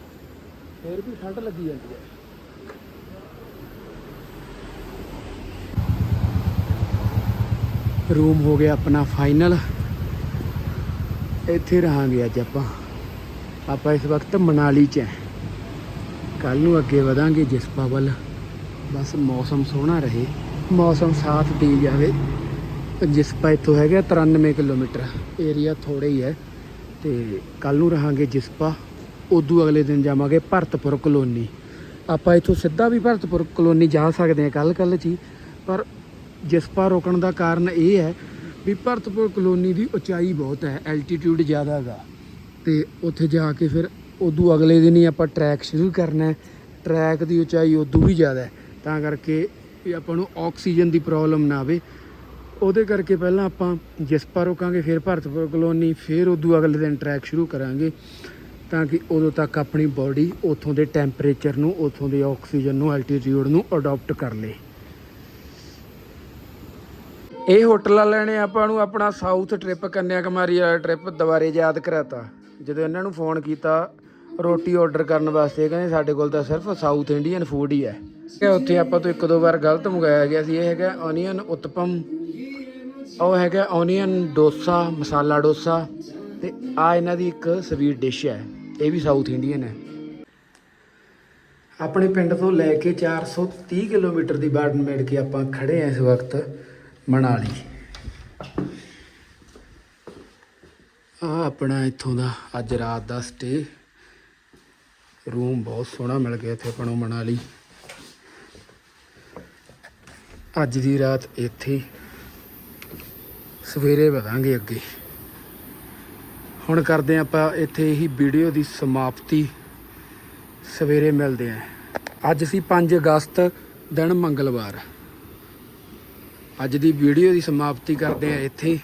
ਫਿਰ ਵੀ ਠੰਡ ਲੱਗੀ ਜਾਂਦੀ ਹੈ। ਰੂਮ ਹੋ ਗਿਆ ਆਪਣਾ ਫਾਈਨਲ ਇੱਥੇ ਰਹਾਂਗੇ ਅੱਜ ਆਪਾਂ। ਆਪਾਂ ਇਸ ਵਕਤ ਮਨਾਲੀ 'ਚ ਹੈ। ਕੱਲ ਨੂੰ ਅੱਗੇ ਵਧਾਂਗੇ ਜਿਸਪਾ ਵੱਲ ਬਸ ਮੌਸਮ ਸੋਹਣਾ ਰਹੇ। ਮੌਸਮ ਸਾਥ ਦੇ ਜਾਵੇ। ਜਿਸਪਾ ਇੱਥੋਂ ਹੈਗਾ 93 ਕਿਲੋਮੀਟਰ। ਏਰੀਆ ਥੋੜਾ ਹੀ ਹੈ। ਤੇ ਕੱਲ ਨੂੰ ਰਹਾਂਗੇ ਜਿਸਪਾ ਉਦੋਂ ਅਗਲੇ ਦਿਨ ਜਾਵਾਂਗੇ ਭਰਤਪੁਰ ਕਲੋਨੀ। ਆਪਾਂ ਇੱਥੋਂ ਸਿੱਧਾ ਵੀ ਭਰਤਪੁਰ ਕਲੋਨੀ ਜਾ ਸਕਦੇ ਹਾਂ ਕੱਲ ਕੱਲ ਚ ਹੀ ਪਰ ਜਿਸਪਾ ਰੋਕਣ ਦਾ ਕਾਰਨ ਇਹ ਹੈ ਵੀ ਭਰਤਪੁਰ ਕਲੋਨੀ ਦੀ ਉਚਾਈ ਬਹੁਤ ਹੈ ਐਲਟੀਟਿਊਡ ਜ਼ਿਆਦਾ ਹੈਗਾ। ਤੇ ਉੱਥੇ ਜਾ ਕੇ ਫਿਰ ਉਦੋਂ ਅਗਲੇ ਦਿਨ ਹੀ ਆਪਾਂ ਟਰੈਕ ਸ਼ੁਰੂ ਕਰਨਾ ਹੈ। ਟਰੈਕ ਦੀ ਉਚਾਈ ਉਦੋਂ ਵੀ ਜ਼ਿਆਦਾ ਹੈ। ਤਾਂ ਕਰਕੇ ਵੀ ਆਪਾਂ ਨੂੰ ਆਕਸੀਜਨ ਦੀ ਪ੍ਰੋਬਲਮ ਨਾ ਆਵੇ। ਉਹਦੇ ਕਰਕੇ ਪਹਿਲਾਂ ਆਪਾਂ ਜਿਸਪਾ ਰੁਕਾਂਗੇ, ਫਿਰ ਭਰਤਪੁਰ ਕਲੋਨੀ, ਫਿਰ ਉਦੋਂ ਅਗਲੇ ਦਿਨ ਟਰੈਕ ਸ਼ੁਰੂ ਕਰਾਂਗੇ। ਤਾਂ ਕਿ ਉਦੋਂ ਤੱਕ ਆਪਣੀ ਬਾਡੀ ਉੱਥੋਂ ਦੇ ਟੈਂਪਰੇਚਰ ਨੂੰ, ਉੱਥੋਂ ਦੇ ਆਕਸੀਜਨ ਨੂੰ ਐਲਟੀਟਿਊਡ ਨੂੰ ਅਡਾਪਟ ਕਰ ਲੇ। ਇਹ ਹੋਟਲ ਵਾਲਿਆਂ ਨੇ ਆਪਾਂ ਨੂੰ ਆਪਣਾ ਸਾਊਥ ਟ੍ਰਿਪ ਕੰਨਿਆ ਕੁਮਾਰੀ ਵਾਲਾ ਟ੍ਰਿਪ ਦੁਬਾਰੇ ਯਾਦ ਕਰਾਤਾ। ਜਦੋਂ ਇਹਨਾਂ ਨੂੰ ਫੋਨ ਕੀਤਾ ਰੋਟੀ ਆਰਡਰ ਕਰਨ ਵਾਸਤੇ, ਕਹਿੰਦੇ ਸਾਡੇ ਕੋਲ ਤਾਂ ਸਿਰਫ ਸਾਊਥ ਇੰਡੀਅਨ ਫੂਡ ਹੀ ਹੈ। ਕਿ ਉੱਥੇ ਆਪਾਂ ਤੋਂ ਇੱਕ ਦੋ ਵਾਰ ਗਲਤ ਮੰਗਾਇਆ ਗਿਆ ਸੀ, ਇਹ ਹੈਗਾ ਓਨੀਅਨ ਉਤਪਮ, ਉਹ ਹੈਗਾ ਓਨੀਅਨ ਡੋਸਾ, ਮਸਾਲਾ ਡੋਸਾ, ਤੇ ਆ ਇਹਨਾਂ ਦੀ ਇੱਕ ਸਵੀਟ ਡਿਸ਼ ਹੈ, ਇਹ ਵੀ ਸਾਊਥ ਇੰਡੀਅਨ ਹੈ। ਆਪਣੇ ਪਿੰਡ ਤੋਂ ਲੈ ਕੇ 430 ਕਿਲੋਮੀਟਰ ਦੀ ਬਾਰਡਰ ਮੇੜ ਕੇ ਆਪਾਂ ਖੜੇ ਆ ਇਸ ਵਕਤ ਮਨਾਲੀ। ਆ ਆਪਣਾ ਇੱਥੋਂ ਦਾ ਅੱਜ ਰਾਤ ਦਾ ਸਟੇ ਰੂਮ ਬਹੁਤ ਸੋਹਣਾ ਮਿਲ ਗਿਆ ਇੱਥੇ ਆਪਾਂ ਨੂੰ ਮਨਾਲੀ। ਅੱਜ ਦੀ ਰਾਤ ਇੱਥੇ ਸਵੇਰੇ ਵਧਾਂਗੇ ਅੱਗੇ। ਹੁਣ ਕਰਦੇ ਹਾਂ ਆਪਾਂ ਇੱਥੇ ਹੀ ਵੀਡੀਓ ਦੀ ਸਮਾਪਤੀ। ਸਵੇਰੇ ਮਿਲਦੇ ਆਂ ਅੱਜ ਸੀ 5 ਅਗਸਤ, ਦਿਨ ਮੰਗਲਵਾਰ। ਅੱਜ ਦੀ ਵੀਡੀਓ ਦੀ ਸਮਾਪਤੀ ਕਰਦੇ ਆਂ ਇੱਥੇ।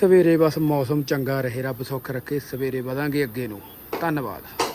ਸਵੇਰੇ ਬਸ ਮੌਸਮ ਚੰਗਾ ਰਹੇ, ਰੱਬ ਸੁੱਖ ਰੱਖੇ, ਸਵੇਰੇ ਵਧਾਂਗੇ ਅੱਗੇ ਨੂੰ। ਧੰਨਵਾਦ।